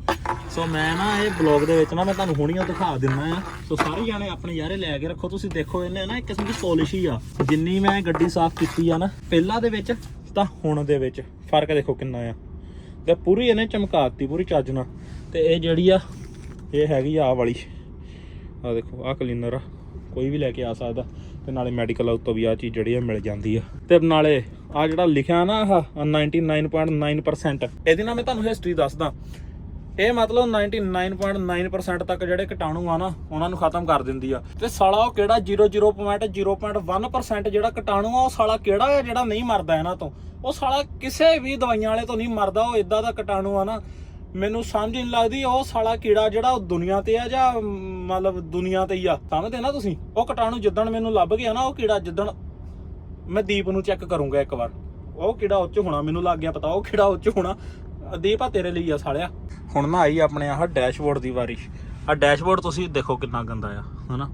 [SPEAKER 1] ਸੋ ਮੈਂ ਨਾ ਇਹ ਬਲੌਗ ਦੇ ਵਿੱਚ ਨਾ, ਮੈਂ ਤੁਹਾਨੂੰ ਹੁਣੀਓ ਦਿਖਾ ਦਿੰਦਾ ਆ। ਸੋ ਸਾਰੇ ਜਾਣੇ ਆਪਣੇ ਯਾਰੇ ਲੈ ਕੇ ਰੱਖੋ, ਤੁਸੀਂ ਦੇਖੋ ਇਹਨੇ ਨਾ ਇੱਕ ਕਿਸਮ ਦੀ ਪੋਲਿਸ਼ ਹੀ ਆ। ਜਿੰਨੀ ਮੈਂ ਗੱਡੀ ਸਾਫ਼ ਕੀਤੀ ਆ ਨਾ, ਪਹਿਲਾਂ ਦੇ ਵਿੱਚ ਤਾਂ ਹੁਣ ਦੇ ਵਿੱਚ। ਫ਼ਰਕ ਦੇਖੋ ਕਿੰਨਾ ਆ। ਤੇ ਪੂਰੀ ਇਹਨੇ ਚਮਕਾਤੀ, ਪੂਰੀ ਚੱਜ ਨਾਲ। ਤੇ ਇਹ ਜਿਹੜੀ ਆ, ਇਹ ਹੈਗੀ ਆ ਆਹ ਵਾਲੀ। ਆ ਦੇਖੋ ਆ ਕਲੀਨਰ ਆ। ਕੋਈ ਵੀ ਲੈ ਕੇ ਆ ਸਕਦਾ। ਤੇ ਨਾਲੇ ਮੈਡੀਕਲ ਉੱਤੋਂ ਵੀ ਆ ਚੀਜ਼ ਜਿਹੜੀ ਆ ਮਿਲ ਜਾਂਦੀ ਆ। ਤੇ ਨਾਲੇ ਆ ਜਿਹੜਾ ਲਿਖਿਆ ਨਾ ਆਹ 99.9% ਇਹਦੀ ਨਾ ਮੈਂ ਤੁਹਾਨੂੰ ਹਿਸਟਰੀ ਦੱਸਦਾ। ਇਹ ਮਤਲਬ 99.9% ਤੱਕ ਜਿਹੜੇ ਕੀਟਾਣੂ ਆ ਨਾ, ਉਹਨਾਂ ਨੂੰ ਖਤਮ ਕਰ ਦਿੰਦੀ ਆ। ਤੇ ਸਾਲਾ ਉਹ ਕਿਹੜਾ 00.0.1% ਜਿਹੜਾ ਕੀਟਾਣੂ ਆ, ਉਹ ਸਾਲਾ ਕਿਹੜਾ ਆ ਜਿਹੜਾ ਨਹੀਂ ਮਰਦਾ ਇਹਨਾਂ ਤੋਂ? ਉਹ ਸਾਲਾ ਕਿਸੇ ਵੀ ਦਵਾਈਆਂ ਵਾਲੇ ਤੋਂ ਨਹੀਂ ਮਰਦਾ, ਉਹ ਇਦਾਂ ਦਾ ਕੀਟਾਣੂ ਆ ਨਾ। ਮੈਨੂੰ ਸਮਝ ਨਹੀਂ ਲੱਗਦੀ, ਉਹ ਸਾਲਾ ਕੀੜਾ ਜਿਹੜਾ ਉਹ ਦੁਨੀਆ ਤੇ ਆ ਜਾਂ ਮਤਲਬ ਦੁਨੀਆ ਤੇ ਹੀ ਆ। ਸਮਝਦੇ ਨਾ ਤੁਸੀਂ? ਉਹ ਕਟਾਣੂ ਜਿੱਦਣ ਮੈਨੂੰ ਲੱਭ ਗਿਆ ਨਾ, ਉਹ ਕੀੜਾ ਜਿੱਦਣ ਮੈਂ ਦੀਪ ਨੂੰ ਚੈੱਕ ਕਰੂੰਗਾ ਇੱਕ ਵਾਰ। ਉਹ ਕੀੜਾ ਉੱਚ ਹੋਣਾ, ਮੈਨੂੰ ਲੱਗ ਗਿਆ ਪਤਾ, ਉਹ ਕੀੜਾ ਉੱਚ ਹੋਣਾ। ਦੀਪ ਆ ਤੇਰੇ ਲਈ ਆ ਸਾਲਿਆ। ਹੁਣ ਨਾ ਆਈ ਆਪਣੇ ਆਹ ਡੈਸ਼ਬੋਰਡ ਦੀ ਵਾਰੀ। ਆ ਡੈਸ਼ਬੋਰਡ ਤੁਸੀਂ ਦੇਖੋ ਕਿੰਨਾ ਗੰਦਾ ਆ, ਹਨਾ?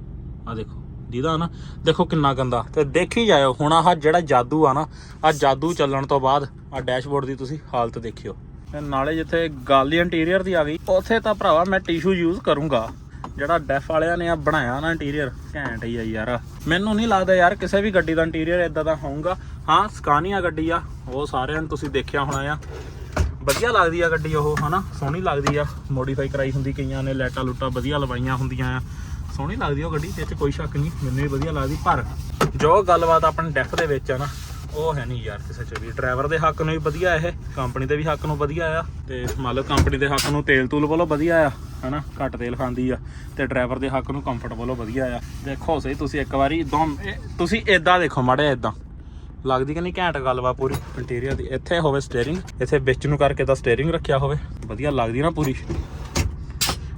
[SPEAKER 1] ਆ ਦੇਖੋ, ਜਿਹਦਾ ਨਾ, ਦੇਖੋ ਕਿੰਨਾ ਗੰਦਾ। ਤੇ ਦੇਖੀ ਜਾਇਓ, ਹੁਣ ਆਹ ਜਿਹੜਾ ਜਾਦੂ ਆ ਨਾ ਆ ਜਾਦੂ ਚੱਲਣ ਤੋਂ ਬਾਅਦ ਆ ਡੈਸ਼ਬੋਰਡ ਦੀ ਤੁਸੀਂ ਹਾਲਤ ਦੇਖਿਓ। ਤੇ ਨਾਲੇ ਜਿੱਥੇ ਗੱਲ ਹੀ ਇੰਟੀਰੀਅਰ ਦੀ ਆ ਗਈ, ਉੱਥੇ ਤਾਂ ਭਰਾਵਾ ਮੈਂ ਟਿਸ਼ੂ ਯੂਜ਼ ਕਰੂੰਗਾ। ਜਿਹੜਾ ਡੈਫ ਵਾਲਿਆਂ ਨੇ ਆ ਬਣਾਇਆ ਨਾ ਇੰਟੀਰੀਅਰ ਘੈਂਟ ਹੀ ਆ ਯਾਰ। ਮੈਨੂੰ ਨਹੀਂ ਲੱਗਦਾ ਯਾਰ ਕਿਸੇ ਵੀ ਗੱਡੀ ਦਾ ਇੰਟੀਰੀਅਰ ਇਦਾਂ ਦਾ ਹੋਊਗਾ। ਹਾਂ, ਸਕਾਨੀਆ ਗੱਡੀ ਆ, ਉਹ ਸਾਰਿਆਂ ਨੂੰ ਤੁਸੀਂ ਦੇਖਿਆ ਹੋਣਾ ਆ। ਵਧੀਆ ਲੱਗਦੀ ਆ ਗੱਡੀ ਉਹ, ਹਨਾ? ਸੋਹਣੀ ਲੱਗਦੀ ਆ। ਮੋਡੀਫਾਈ ਕਰਾਈ ਹੁੰਦੀ ਕਈਆਂ ਨੇ, ਲਾਈਟਾਂ ਲੁੱਟਾਂ ਵਧੀਆ ਲਵਾਈਆਂ ਹੁੰਦੀਆਂ ਆ। ਸੋਹਣੀ ਲੱਗਦੀ ਉਹ ਗੱਡੀ ਇਹ 'ਚ ਕੋਈ ਸ਼ੱਕ ਨਹੀਂ, ਮੈਨੂੰ ਵੀ ਵਧੀਆ ਲੱਗਦੀ। ਪਰ ਜੋ ਗੱਲਬਾਤ ਆਪਣੇ ਡੈਫ ਦੇ ਵਿੱਚ ਆ ਨਾ ਉਹ ਹੈ ਨਹੀਂ ਯਾਰ ਕਿਸੇ ਚ ਵੀ। ਡਰਾਈਵਰ ਦੇ ਹੱਕ ਨੂੰ ਵੀ ਵਧੀਆ ਇਹ ਕੰਪਨੀ ਦੇ ਵੀ ਹੱਕ ਨੂੰ ਵਧੀਆ ਆ। ਤੇ ਮੰਨ ਲਓ ਕੰਪਨੀ ਦੇ ਹੱਕ ਨੂੰ ਤੇਲ ਤੂਲ ਵੱਲੋਂ ਵਧੀਆ ਆ, ਹਨਾ? ਘੱਟ ਤੇਲ ਖਾਂਦੀ ਆ। ਤੇ ਡਰਾਈਵਰ ਦੇ ਹੱਕ ਨੂੰ ਕੰਫਰਟ ਵੱਲੋਂ ਵਧੀਆ ਆ। ਦੇਖੋ ਸਹੀ, ਤੁਸੀਂ ਇੱਕ ਵਾਰੀ ਦੋ ਤੁਸੀਂ ਇਦਾਂ ਦੇਖੋ, ਮਾੜੇ ਇਦਾਂ ਲੱਗਦੀ ਕਿ ਨਹੀਂ ਘੈਂਟ ਗੱਲ ਵਾ ਪੂਰੀ ਇੰਟੀਰੀਅਰ ਦੀ। ਇੱਥੇ ਹੋਵੇ ਸਟੀਅਰਿੰਗ ਇੱਥੇ ਵਿੱਚ ਨੂੰ ਕਰਕੇ ਤਾਂ ਸਟੀਅਰਿੰਗ ਰੱਖਿਆ ਹੋਵੇ। ਵਧੀਆ ਲੱਗਦੀ ਨਾ ਪੂਰੀ।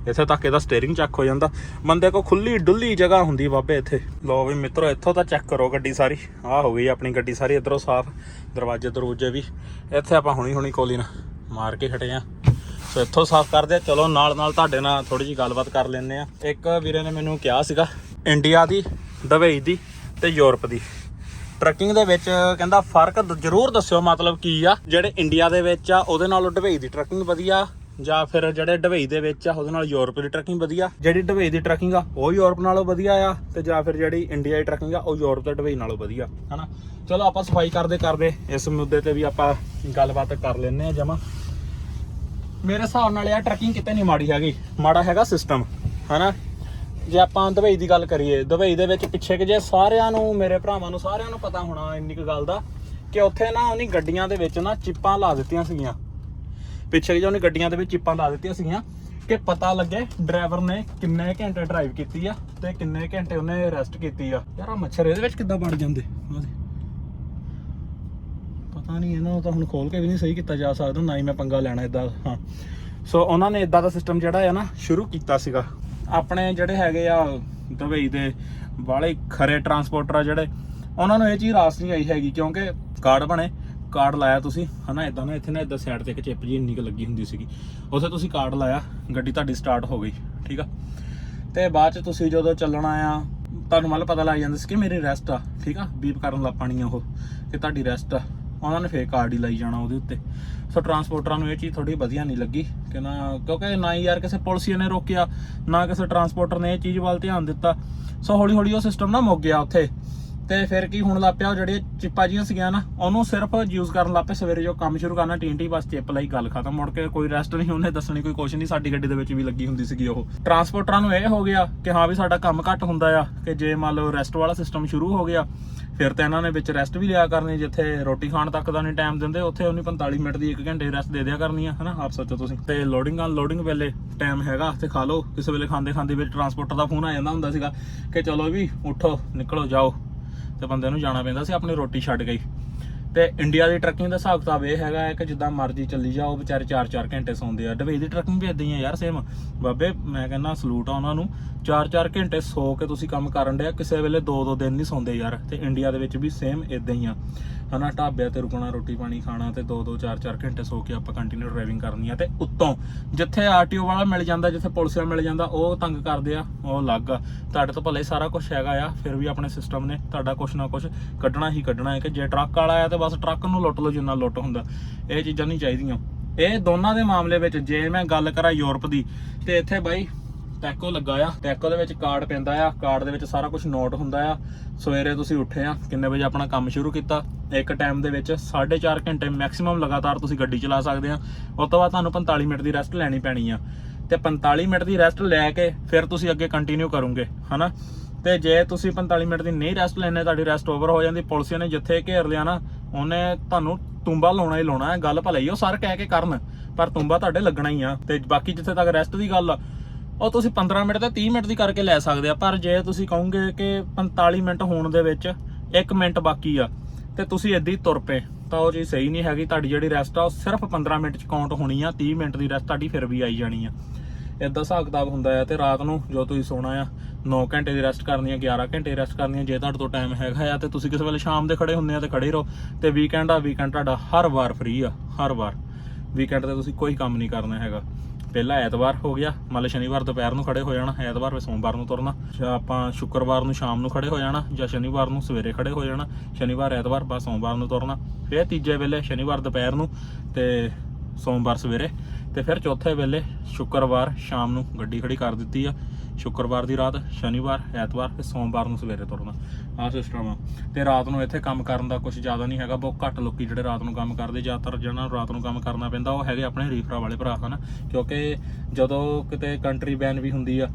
[SPEAKER 1] ਇੱਥੇ ਤੱਕ ਇਹਦਾ ਸਟੀਅਰਿੰਗ ਚੈੱਕ ਹੋ ਜਾਂਦਾ। ਬੰਦੇ ਕੋ ਖੁੱਲੀ ਡੁੱਲੀ ਜਗ੍ਹਾ ਹੁੰਦੀ ਬਾਬੇ ਇੱਥੇ। ਲੋ ਵੀ ਮਿੱਤਰੋ, ਇੱਥੋਂ ਤਾਂ ਚੈੱਕ ਕਰੋ ਗੱਡੀ ਸਾਰੀ। ਆਹ ਹੋ ਗਈ ਆਪਣੀ ਗੱਡੀ ਸਾਰੀ ਇਧਰੋਂ ਸਾਫ਼, ਦਰਵਾਜ਼ੇ ਦਰੂਜੇ ਵੀ। ਇੱਥੇ ਆਪਾਂ ਹੁਣੀ ਹੁਣੀ ਕੋਲੀ ਨਾ ਮਾਰ ਕੇ ਹਟੇ ਆ। ਸੋ ਇੱਥੋਂ ਸਾਫ਼ ਕਰਦੇ ਆ। ਚਲੋ ਨਾਲ ਨਾਲ ਤੁਹਾਡੇ ਨਾਲ ਥੋੜੀ ਜੀ ਗੱਲਬਾਤ ਕਰ ਲੈਂਦੇ ਆ। ਇੱਕ ਵੀਰੇ ਨੇ ਮੈਨੂੰ ਕਿਹਾ ਸੀਗਾ, ਇੰਡੀਆ ਦੀ, ਦੁਬਈ ਦੀ ਤੇ ਯੂਰਪ ਦੀ। ਟਰੈਕਿੰਗ ਦੇ ਵਿੱਚ ਕਹਿੰਦਾ ਫ਼ਰਕ ਜ਼ਰੂਰ ਦੱਸਿਓ, ਮਤਲਬ ਕੀ ਆ? ਜਿਹੜੇ ਇੰਡੀਆ ਦੇ ਵਿੱਚ ਆ, ਉਹਦੇ ਨਾਲੋਂ ਦੁਬਈ ਦੀ ਟਰੈਕਿੰਗ ਵਧੀਆ। ਜਾਂ ਫਿਰ ਜਿਹੜੇ ਦੁਬਈ ਦੇ ਵਿੱਚ ਆ, ਉਹਦੇ ਨਾਲ ਯੂਰਪ ਦੀ ਟਰੈਕਿੰਗ ਵਧੀਆ। ਜਿਹੜੀ ਦੁਬਈ ਦੀ ਟਰੈਕਿੰਗ ਆ, ਉਹ ਯੂਰਪ ਨਾਲੋਂ ਵਧੀਆ ਆ, ਤੇ ਜਾਂ ਫਿਰ ਜਿਹੜੀ ਇੰਡੀਆ ਦੀ ਟਰੈਕਿੰਗ ਆ, ਉਹ ਯੂਰਪ ਤੇ ਦੁਬਈ ਨਾਲੋਂ ਵਧੀਆ, ਹਨਾ? ਚਲੋ, ਆਪਾਂ ਸਫ਼ਾਈ ਕਰਦੇ ਕਰਦੇ, ਇਸ ਮੁੱਦੇ ਤੇ ਵੀ ਆਪਾਂ ਗੱਲਬਾਤ ਕਰ ਲੈਂਦੇ ਆ ਜਮਾ। ਮੇਰੇ ਹਿਸਾਬ ਨਾਲ ਇਹ ਟਰੈਕਿੰਗ ਕਿਤੇ ਨਹੀਂ ਮਾੜੀ ਹੈਗੀ, ਮਾੜਾ ਹੈਗਾ ਸਿਸਟਮ ਹਨਾ? ਜੇ ਆਪਾਂ ਦੁਬਈ ਦੀ ਗੱਲ ਕਰੀਏ ਦੁਬਈ ਦੇ ਵਿੱਚ ਪਿੱਛੇ ਕਿ ਜੇ ਸਾਰਿਆਂ ਨੂੰ, ਮੇਰੇ ਭਰਾਵਾਂ ਨੂੰ ਸਾਰਿਆਂ ਨੂੰ ਪਤਾ ਹੋਣਾ, ਇੰਨੀ ਕੁ ਗੱਲ ਦਾ, ਕਿ ਉੱਥੇ ਨਾ ਉਹਨੀ ਗੱਡੀਆਂ ਦੇ ਵਿੱਚ ਨਾ ਚਿੱਪਾਂ ਲਾ ਦਿੱਤੀਆਂ ਸੀਗੀਆਂ। ਪਿੱਛੇ ਜੇ ਉਹਨੇ ਗੱਡੀਆਂ ਦੇ ਵਿੱਚ ਚਿੱਪਾਂ ਲਾ ਦਿੱਤੀਆਂ ਸੀਗੀਆਂ ਕਿ ਪਤਾ ਲੱਗੇ ਡਰਾਈਵਰ ਨੇ ਕਿੰਨੇ ਘੰਟੇ ਡਰਾਈਵ ਕੀਤੀ ਆ ਤੇ ਕਿੰਨੇ ਘੰਟੇ ਉਹਨੇ ਰੈਸਟ ਕੀਤੀ ਆ। ਯਾਰ ਆ ਮੱਛਰ ਇਹਦੇ ਵਿੱਚ ਕਿੱਦਾਂ ਵੜ ਜਾਂਦੇ? ਪਤਾ ਨਹੀਂ ਇਹਨਾਂ ਨੂੰ ਤਾਂ ਹੁਣ ਖੋਲ ਕੇ ਵੀ ਨਹੀਂ ਸਹੀ ਕੀਤਾ ਜਾ ਸਕਦਾ, ਨਾ ਹੀ ਮੈਂ ਪੰਗਾ ਲੈਣਾ ਇਦਾਂ ਹਾਂ। ਸੋ ਉਹਨਾਂ ਨੇ ਇਦਾਂ ਦਾ ਸਿਸਟਮ ਜਿਹੜਾ ਆ ਨਾ ਸ਼ੁਰੂ ਕੀਤਾ ਸੀਗਾ। ਆਪਣੇ ਜਿਹੜੇ ਹੈਗੇ ਆ ਦੁਬਈ ਦੇ ਬਾਲੇ ਖਰੇ ਟਰਾਂਸਪੋਰਟਰ ਆ ਜਿਹੜੇ, ਉਹਨਾਂ ਨੂੰ ਇਹ ਚੀਜ਼ ਰਾਸ ਨਹੀਂ ਆਈ ਹੈਗੀ ਕਿਉਂਕਿ ਕਾਰਡ ਬਣੇ। ਕਾਰਡ ਲਾਇਆ ਤੁਸੀਂ, ਹਨਾ ਇਦਾਂ ਨਾ ਇੱਥੇ ਨਾ ਇਦਾਂ ਸਾਈਡ ਤੇ ਇੱਕ ਚਿਪ ਜੀ ਇੰਨੀ ਕੁ ਲੱਗੀ ਹੁੰਦੀ ਸੀਗੀ। ਉੱਥੇ ਤੁਸੀਂ ਕਾਰਡ ਲਾਇਆ, ਗੱਡੀ ਤੁਹਾਡੀ ਸਟਾਰਟ ਹੋ ਗਈ, ਠੀਕ ਆ? ਤੇ ਬਾਅਦ ਚ ਤੁਸੀਂ ਜਦੋਂ ਚੱਲਣਾ ਆ ਤੁਹਾਨੂੰ ਮਤਲਬ ਪਤਾ ਲੱਗ ਜਾਂਦਾ ਸੀ ਕਿ ਮੇਰੀ ਰੈਸਟ ਆ, ਠੀਕ ਆ? ਬੀਪ ਕਰਨ ਲੱਗ ਪਾਣੀ ਆ ਉਹ, ਕਿ ਤੁਹਾਡੀ ਰੈਸਟ ਆ। ਉਹਨਾਂ ਨੇ ਫੇਕ ਕਾਰਡ ਹੀ ਲਾਈ ਜਾਣਾ ਉਹਦੇ ਉੱਤੇ। ਸੋ ਟਰਾਂਸਪੋਰਟਰਾਂ ਨੂੰ ਇਹ ਚੀਜ਼ ਥੋੜੀ ਵਧੀਆ ਨਹੀਂ ਲੱਗੀ, ਕਿ ਨਾ, ਕਿਉਂਕਿ ਨਾ ਹੀ ਯਾਰ ਕਿਸੇ ਪੁਲਿਸ ਨੇ ਰੋਕਿਆ, ਨਾ ਕਿਸੇ ਟਰਾਂਸਪੋਰਟਰ ਨੇ ਇਹ ਚੀਜ਼ ਵੱਲ ਧਿਆਨ ਦਿੱਤਾ। ਸੋ ਹੌਲੀ ਹੌਲੀ ਉਹ ਸਿਸਟਮ ਨਾ ਮੁੱਕ ਗਿਆ ਉੱਥੇ। ਤੇ ਫਿਰ ਕੀ ਹੁਣ ਲੱਗ ਪਿਆ ਉਹ ਜਿਹੜੀਆਂ ਚਿੱਪਾ ਜੀਆਂ ਸੀਗੀਆਂ ਨਾ, ਉਹਨੂੰ ਸਿਰਫ ਯੂਜ਼ ਕਰਨ ਲੱਗ ਪਏ ਸਵੇਰੇ ਜੋ ਕੰਮ ਸ਼ੁਰੂ ਕਰਨਾ ਟੀਨਟੀ ਬਸ ਚਿੱਪ ਲਈ ਗੱਲ ਖਤਮ, ਮੁੜ ਕੇ ਕੋਈ ਰੈਸਟ ਨਹੀਂ, ਉਹਨੇ ਦੱਸਣੀ ਕੋਈ ਕੁਛ ਨਹੀਂ, ਸਾਡੀ ਗੱਡੀ ਦੇ ਵਿੱਚ ਵੀ ਲੱਗੀ ਹੁੰਦੀ ਸੀਗੀ ਉਹ। ਟਰਾਂਸਪੋਰਟਰਾਂ ਨੂੰ ਇਹ ਹੋ ਗਿਆ ਕਿ ਹਾਂ ਵੀ ਸਾਡਾ ਕੰਮ ਘੱਟ ਹੁੰਦਾ ਆ, ਕਿ ਜੇ ਮੰਨ ਲਓ ਰੈਸਟ ਵਾਲਾ ਸਿਸਟਮ ਸ਼ੁਰੂ ਹੋ ਗਿਆ, ਫਿਰ ਤਾਂ ਇਹਨਾਂ ਨੇ ਵਿੱਚ ਰੈਸਟ ਵੀ ਲਿਆ ਕਰਨੀ, ਜਿੱਥੇ ਰੋਟੀ ਖਾਣ ਤੱਕ ਦਾ ਨਹੀਂ ਟਾਈਮ ਦਿੰਦੇ, ਉੱਥੇ ਉਹਨੀ 45 ਮਿੰਟ ਦੀ 1 ਘੰਟੇ ਰੈਸਟ ਦੇ ਦਿਆ ਕਰਨੀ ਆ, ਹਨਾ, ਆਪ ਸੋਚੋ ਤੁਸੀਂ। ਤੇ ਲੋਡਿੰਗ ਆ ਲੋਡਿੰਗ ਵੇਲੇ ਟਾਈਮ ਹੈਗਾ, ਤੇ ਖਾ ਲਓ, ਕਿਸੇ ਵੇਲੇ ਖਾਂਦੇ ਖਾਂਦੇ ਵਿੱਚ ਟਰਾਂਸਪੋਰਟਰ ਦਾ ਫੋਨ ਆ ਜਾਂਦਾ ਹੁੰਦਾ ਸੀਗਾ, ਕਿ ਚਲੋ ਵੀ ਉੱਠੋ, ਨਿਕਲੋ, ਜਾਓ। ਤੇ ਬੰਦੇ ਨੂੰ ਜਾਣਾ ਪੈਂਦਾ ਸੀ, ਆਪਣੀ ਰੋਟੀ ਛੱਡ ਗਈ ਤੇ ਇੰਡੀਆ ਦੀ ਟਰੱਕਿੰਗ ਦਾ ਹਿਸਾਬ ਕਿਤਾਬ ਇਹ ਹੈਗਾ ਹੈ ਕਿ ਜਿੱਦਾਂ ਮਰਜ਼ੀ ਚੱਲੀ ਜਾਓ ਵਿਚਾਰੇ 4-4 ਘੰਟੇ ਸੌਂਦੇ ਆ। ਦੁਬਈ ਦੀ ਟਰੱਕਿੰਗ ਵੀ ਇਦਾਂ ਹੀ ਆ ਯਾਰ ਸੇਮ ਬਾਬੇ, ਮੈਂ ਕਹਿੰਦਾ ਸਲੂਟ ਆ ਉਹਨਾਂ ਨੂੰ। 4-4 ਘੰਟੇ ਸੌ ਕੇ ਤੁਸੀਂ ਕੰਮ ਕਰਨ ਡਿਆ, ਕਿਸੇ ਵੇਲੇ 2-2 ਦਿਨ ਨਹੀਂ ਸੌਂਦੇ ਯਾਰ। ਤੇ ਇੰਡੀਆ ਦੇ ਵਿੱਚ ਵੀ ਸੇਮ ਇਦਾਂ ਹੀ ਆ। ਹਨਾ, ਢਾਬਿਆਂ ਤੇ ਰੁਕਣਾ, ਰੋਟੀ ਪਾਣੀ ਖਾਣਾ ਤੇ 2-2 4-4 ਘੰਟੇ ਸੋ ਕੇ ਆਪਾਂ ਕੰਟੀਨਿਊ ਡਰਾਈਵਿੰਗ ਕਰਨੀ ਆ ਤੇ ਉੱਤੋਂ ਜਿੱਥੇ ਆਰਟੀਓ ਵਾਲਾ ਮਿਲ ਜਾਂਦਾ, ਜਿੱਥੇ ਪੁਲਿਸ ਵਾਲਾ ਮਿਲ ਜਾਂਦਾ, ਉਹ ਤੰਗ ਕਰਦੇ ਆ, ਉਹ ਅਲੱਗ ਆ। ਤੁਹਾਡੇ ਤੋਂ ਭਲੇ ਸਾਰਾ ਕੁਝ ਹੈਗਾ ਆ, ਫਿਰ ਵੀ ਆਪਣੇ ਸਿਸਟਮ ਨੇ ਤੁਹਾਡਾ ਕੁਝ ਨਾ ਕੁਝ ਕੱਢਣਾ ਹੀ ਕੱਢਣਾ ਹੈ ਕਿ ਜੇ ਟਰੱਕ ਵਾਲਾ ਆ ਤੇ ਬਸ ਟਰੱਕ ਨੂੰ ਲੁੱਟ ਲਓ ਜਿੰਨਾ ਲੁੱਟ ਹੁੰਦਾ। ਇਹ ਚੀਜ਼ਾਂ ਨਹੀਂ ਚਾਹੀਦੀਆਂ। ਇਹ ਦੋਨਾਂ ਦੇ ਮਾਮਲੇ ਵਿੱਚ ਜੇ ਮੈਂ ਗੱਲ ਕਰਾਂ ਯੂਰਪ ਦੀ, ਤੇ ਇੱਥੇ ਬਾਈ ਟੈਕੋ ਲੱਗਾ ਆ। ਟੈਕੋ ਦੇ ਵਿੱਚ ਕਾਰਡ ਪੈਂਦਾ ਆ। ਕਾਰਡ ਦੇ ਵਿੱਚ ਸਾਰਾ ਕੁਝ ਨੋਟ ਹੁੰਦਾ ਆ। ਸਵੇਰੇ ਤੁਸੀਂ ਉੱਠੇ ਆ। ਕਿੰਨੇ ਵਜੇ ਆਪਣਾ ਕੰਮ ਸ਼ੁਰੂ ਕੀਤਾ? ਇੱਕ ਟਾਈਮ ਦੇ ਵਿੱਚ 4.5 ਘੰਟੇ ਮੈਕਸਿਮਮ ਲਗਾਤਾਰ ਤੁਸੀਂ ਗੱਡੀ ਚਲਾ ਸਕਦੇ ਆ। ਉਸ ਤੋਂ ਬਾਅਦ ਤੁਹਾਨੂੰ 45 ਮਿੰਟ ਦੀ ਰੈਸਟ ਲੈਣੀ ਪੈਣੀ ਆ। ਤੇ 45 ਮਿੰਟ ਦੀ ਰੈਸਟ ਲੈ ਕੇ ਫਿਰ ਤੁਸੀਂ ਅੱਗੇ ਕੰਟੀਨਿਊ ਕਰੋਗੇ, ਹਨਾ? ਤੇ ਜੇ ਤੁਸੀਂ 45 ਮਿੰਟ ਦੀ ਨਹੀਂ ਰੈਸਟ ਲੈਣੇ ਤੁਹਾਡੀ ਰੈਸਟ ਓਵਰ ਹੋ ਜਾਂਦੀ। ਪੁਲਿਸ ਨੇ ਜਿੱਥੇ ਘੇਰ ਲਿਆ ਨਾ, ਉਹਨੇ ਤੁਹਾਨੂੰ ਤੁੰਬਾ ਲਾਉਣਾ ਹੀ ਲਾਉਣਾ ਹੈ। ਗੱਲ ਭਲਾ ਹੀ ਉਹ ਸਰ ਕਹਿ ਕੇ ਕਰਨ। ਪਰ ਤੁੰਬਾ ਤੁਹਾਡੇ ਲੱਗਣਾ ਹੀ ਆ। ਤੇ ਬਾਕੀ ਜਿੱਥੇ ਤੱਕ ਰੈਸਟ ਦੀ ਗੱਲ ਆ ਉਹ ਤੁਸੀਂ 15 ਮਿੰਟ ਤੇ 30 ਮਿੰਟ ਦੀ ਕਰਕੇ ਲੈ ਸਕਦੇ ਆ, ਪਰ ਜੇ ਤੁਸੀਂ ਕਹੋਗੇ ਕਿ 45 ਮਿੰਟ ਹੋਣ ਦੇ ਵਿੱਚ 1 ਮਿੰਟ ਬਾਕੀ ਆ, ਤੇ ਤੁਸੀਂ ਏਦਾਂ ਹੀ ਤੁਰ ਪਏ। ਤਾਂ ਉਹ ਚੀਜ਼ ਸਹੀ ਨਹੀਂ ਹੈਗੀ, ਤੁਹਾਡੀ ਜਿਹੜੀ ਰੈਸਟ ਆ, ਉਹ ਸਿਰਫ 15 ਮਿੰਟ ਚ ਕਾਊਂਟ ਹੋਣੀ ਆ 30 ਮਿੰਟ ਦੀ ਰੈਸਟ ਤੁਹਾਡੀ ਫਿਰ ਵੀ ਆਈ ਜਾਣੀ ਆ। ਇਦਾਂ ਹਿਸਾਬ ਕਿਤਾਬ ਹੁੰਦਾ ਆ, ਤੇ ਰਾਤ ਨੂੰ ਜੋ ਤੁਸੀਂ ਸੋਣਾ ਆ 9 ਘੰਟੇ ਦੀ ਰੈਸਟ ਕਰਨੀ ਆ 11 ਘੰਟੇ ਰੈਸਟ ਕਰਨੀ ਆ, ਜੇ ਤੁਹਾਡੇ ਤੋਂ ਟਾਈਮ ਹੈਗਾ ਆ, ਤੇ ਤੁਸੀਂ ਕਿਸੇ ਵੇਲੇ ਸ਼ਾਮ ਦੇ ਖੜੇ ਹੁੰਦੇ ਆ ਤੇ ਖੜੇ ਰਹੋ, ਤੇ ਵੀਕਐਂਡ ਆ ਵੀਕਐਂਡ ਤੁਹਾਡਾ ਹਰ ਵਾਰ ਫ੍ਰੀ ਆ, ਹਰ ਵਾਰ। ਵੀਕਐਂਡ ਤੇ ਤੁਸੀਂ ਕੋਈ ਕੰਮ ਨਹੀਂ ਕਰਨਾ ਹੈਗਾ। ਪਹਿਲਾ ਐਤਵਾਰ ਹੋ ਗਿਆ ਮੰਨ ਲਓ ਸ਼ਨੀਵਾਰ ਦੁਪਹਿਰ ਨੂੰ ਖੜੇ ਹੋ ਜਾਣਾ, ਐਤਵਾਰ ਫਿਰ ਸੋਮਵਾਰ ਨੂੰ ਤੁਰਨਾ, ਜਾਂ ਆਪਾਂ ਸ਼ੁੱਕਰਵਾਰ ਨੂੰ ਸ਼ਾਮ ਨੂੰ ਖੜੇ ਹੋ ਜਾਣਾ, ਜਾਂ ਸ਼ਨੀਵਾਰ ਨੂੰ ਸਵੇਰੇ ਖੜੇ ਹੋ ਜਾਣਾ, ਸ਼ਨੀਵਾਰ, ਐਤਵਾਰ ਬਸ ਸੋਮਵਾਰ ਨੂੰ ਤੁਰਨਾ। ਫਿਰ ਤੀਜੇ ਵੇਲੇ ਸ਼ਨੀਵਾਰ ਦੁਪਹਿਰ ਨੂੰ ਤੇ ਸੋਮਵਾਰ ਸਵੇਰੇ ਤੇ ਫਿਰ ਚੌਥੇ ਵੇਲੇ ਸ਼ੁੱਕਰਵਾਰ ਸ਼ਾਮ ਨੂੰ ਗੱਡੀ ਖੜੀ ਕਰ ਦਿੱਤੀ ਆ। ਸ਼ੁੱਕਰਵਾਰ ਦੀ ਰਾਤ, ਸ਼ਨੀਵਾਰ, ਐਤਵਾਰ ਤੇ ਸੋਮਵਾਰ ਨੂੰ ਸਵੇਰੇ ਤੁਰਨਾ। ਆਹ ਸਿਸਟਮ ਆ। ਤੇ ਰਾਤ ਨੂੰ ਇੱਥੇ ਕੰਮ ਕਰਨ ਦਾ ਕੁਝ ਜ਼ਿਆਦਾ ਨਹੀਂ ਹੈਗਾ, ਬਹੁਤ ਘੱਟ ਲੋਕੀ ਜਿਹੜੇ ਰਾਤ ਨੂੰ ਕੰਮ ਕਰਦੇ, ਜ਼ਿਆਦਾਤਰ ਜਿਹਨਾਂ ਨੂੰ ਰਾਤ ਨੂੰ ਕੰਮ ਕਰਨਾ ਪੈਂਦਾ, ਉਹ ਹੈਗੇ ਆਪਣੇ ਰੀਫਰਾ ਵਾਲੇ ਭਰਾ, ਹਨ? ਕਿਉਂਕਿ ਜਦੋਂ ਕਿਤੇ ਕੰਟਰੀ ਬੈਨ ਵੀ ਹੁੰਦੀ ਆ,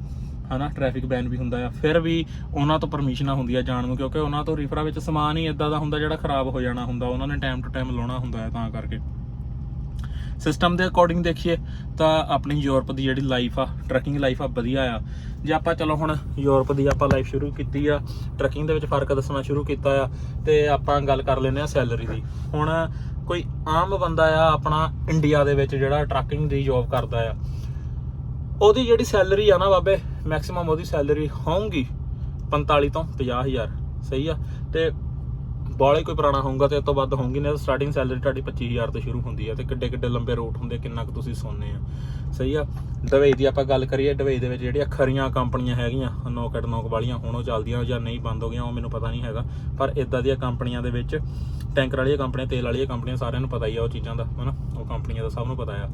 [SPEAKER 1] ਹਨਾ? ਟ੍ਰੈਫਿਕ ਬੈਨ ਵੀ ਹੁੰਦਾ ਆ, ਫਿਰ ਵੀ ਉਹਨਾਂ ਤੋਂ ਪਰਮਿਸ਼ਨਾਂ ਹੁੰਦੀਆਂ ਜਾਣ ਨੂੰ, ਕਿਉਂਕਿ ਉਹਨਾਂ ਤੋਂ ਰੀਫਰਾ ਵਿੱਚ ਸਮਾਨ ਹੀ ਇਦਾਂ ਦਾ ਹੁੰਦਾ ਜਿਹੜਾ ਖਰਾਬ ਹੋ ਜਾਣਾ ਹੁੰਦਾ, ਉਹਨਾਂ ਨੇ ਟਾਈਮ ਟੂ ਟਾਈਮ ਲਾਉਣਾ ਹੁੰਦਾ ਹੈ ਤਾਂ ਕਰਕੇ। ਸਿਸਟਮ ਦੇ ਅਕੋਰਡਿੰਗ ਦੇਖੀਏ, ਤਾਂ ਆਪਣੀ ਯੂਰਪ ਦੀ ਜਿਹੜੀ ਲਾਈਫ ਆ ਟਰੈਕਿੰਗ ਲਾਈਫ ਆ, ਵਧੀਆ ਆ। ਜੇ ਆਪਾਂ ਚਲੋ ਹੁਣ ਯੂਰਪ ਦੀ ਆਪਾਂ ਲਾਈਫ ਸ਼ੁਰੂ ਕੀਤੀ ਆ ਟਰੈਕਿੰਗ ਦੇ ਵਿੱਚ ਫ਼ਰਕ ਦੱਸਣਾ ਸ਼ੁਰੂ ਕੀਤਾ ਆ, ਤੇ ਆਪਾਂ ਗੱਲ ਕਰ ਲੈਂਦੇ ਆ ਸੈਲਰੀ ਦੀ। ਹੁਣ ਕੋਈ ਆਮ ਬੰਦਾ ਆ ਆਪਣਾ ਇੰਡੀਆ ਦੇ ਵਿੱਚ ਜਿਹੜਾ ਟਰੱਕਿੰਗ ਦੀ ਜੌਬ ਕਰਦਾ ਆ, ਉਹਦੀ ਜਿਹੜੀ ਸੈਲਰੀ ਆ ਨਾ ਬਾਬੇ ਮੈਕਸਿਮਮ ਉਹਦੀ ਸੈਲਰੀ ਹੋਊਗੀ 45 ਤੋਂ 50000 ਸਹੀ ਆ? ਤੇ ਬਾਲੇ ਕੋਈ ਪੁਰਾਣਾ ਹੋਊਗਾ ਤੇ ਇਸ ਤੋਂ ਵੱਧ ਹੋਊਗੀ, ਨਹੀਂ ਤਾਂ ਸਟਾਰਟਿੰਗ ਸੈਲਰੀ ਤੁਹਾਡੀ 25000 ਤੋਂ ਸ਼ੁਰੂ ਹੁੰਦੀ ਆ ਤੇ ਕਿੱਡੇ ਕਿੱਡੇ ਲੰਬੇ ਰੂਟ ਹੁੰਦੇ, ਕਿੰਨਾ ਕੁ ਤੁਸੀਂ ਸੋਨੇ ਆ। ਸਹੀ ਆ? ਦੁਬਈ ਦੀ ਆਪਾਂ ਗੱਲ ਕਰੀਏ, ਦੁਬਈ ਦੇ ਵਿੱਚ ਜਿਹੜੀਆਂ ਖਰੀਆਂ ਕੰਪਨੀਆਂ ਹੈਗੀਆਂ ਨੌਕਟ ਨੌਕ ਵਾਲੀਆਂ, ਹੁਣ ਉਹ ਚੱਲਦੀਆਂ ਜਾਂ ਨਹੀਂ ਬੰਦ ਹੋ ਗਈਆਂ, ਉਹ ਮੈਨੂੰ ਪਤਾ ਨਹੀਂ ਹੈਗਾ। ਪਰ ਇਦਾਂ ਦੀਆਂ ਕੰਪਨੀਆਂ ਦੇ ਵਿੱਚ, ਟੈਂਕਰ ਵਾਲੀਆਂ ਕੰਪਨੀਆਂ, ਤੇਲ ਵਾਲੀਆਂ ਕੰਪਨੀਆਂ ਸਾਰਿਆਂ ਨੂੰ ਪਤਾ ਹੀ ਆ ਉਹ ਚੀਜ਼ਾਂ ਦਾ, ਹਨਾ? ਉਹ ਕੰਪਨੀਆਂ ਦਾ ਸਭ ਨੂੰ ਪਤਾ ਆ।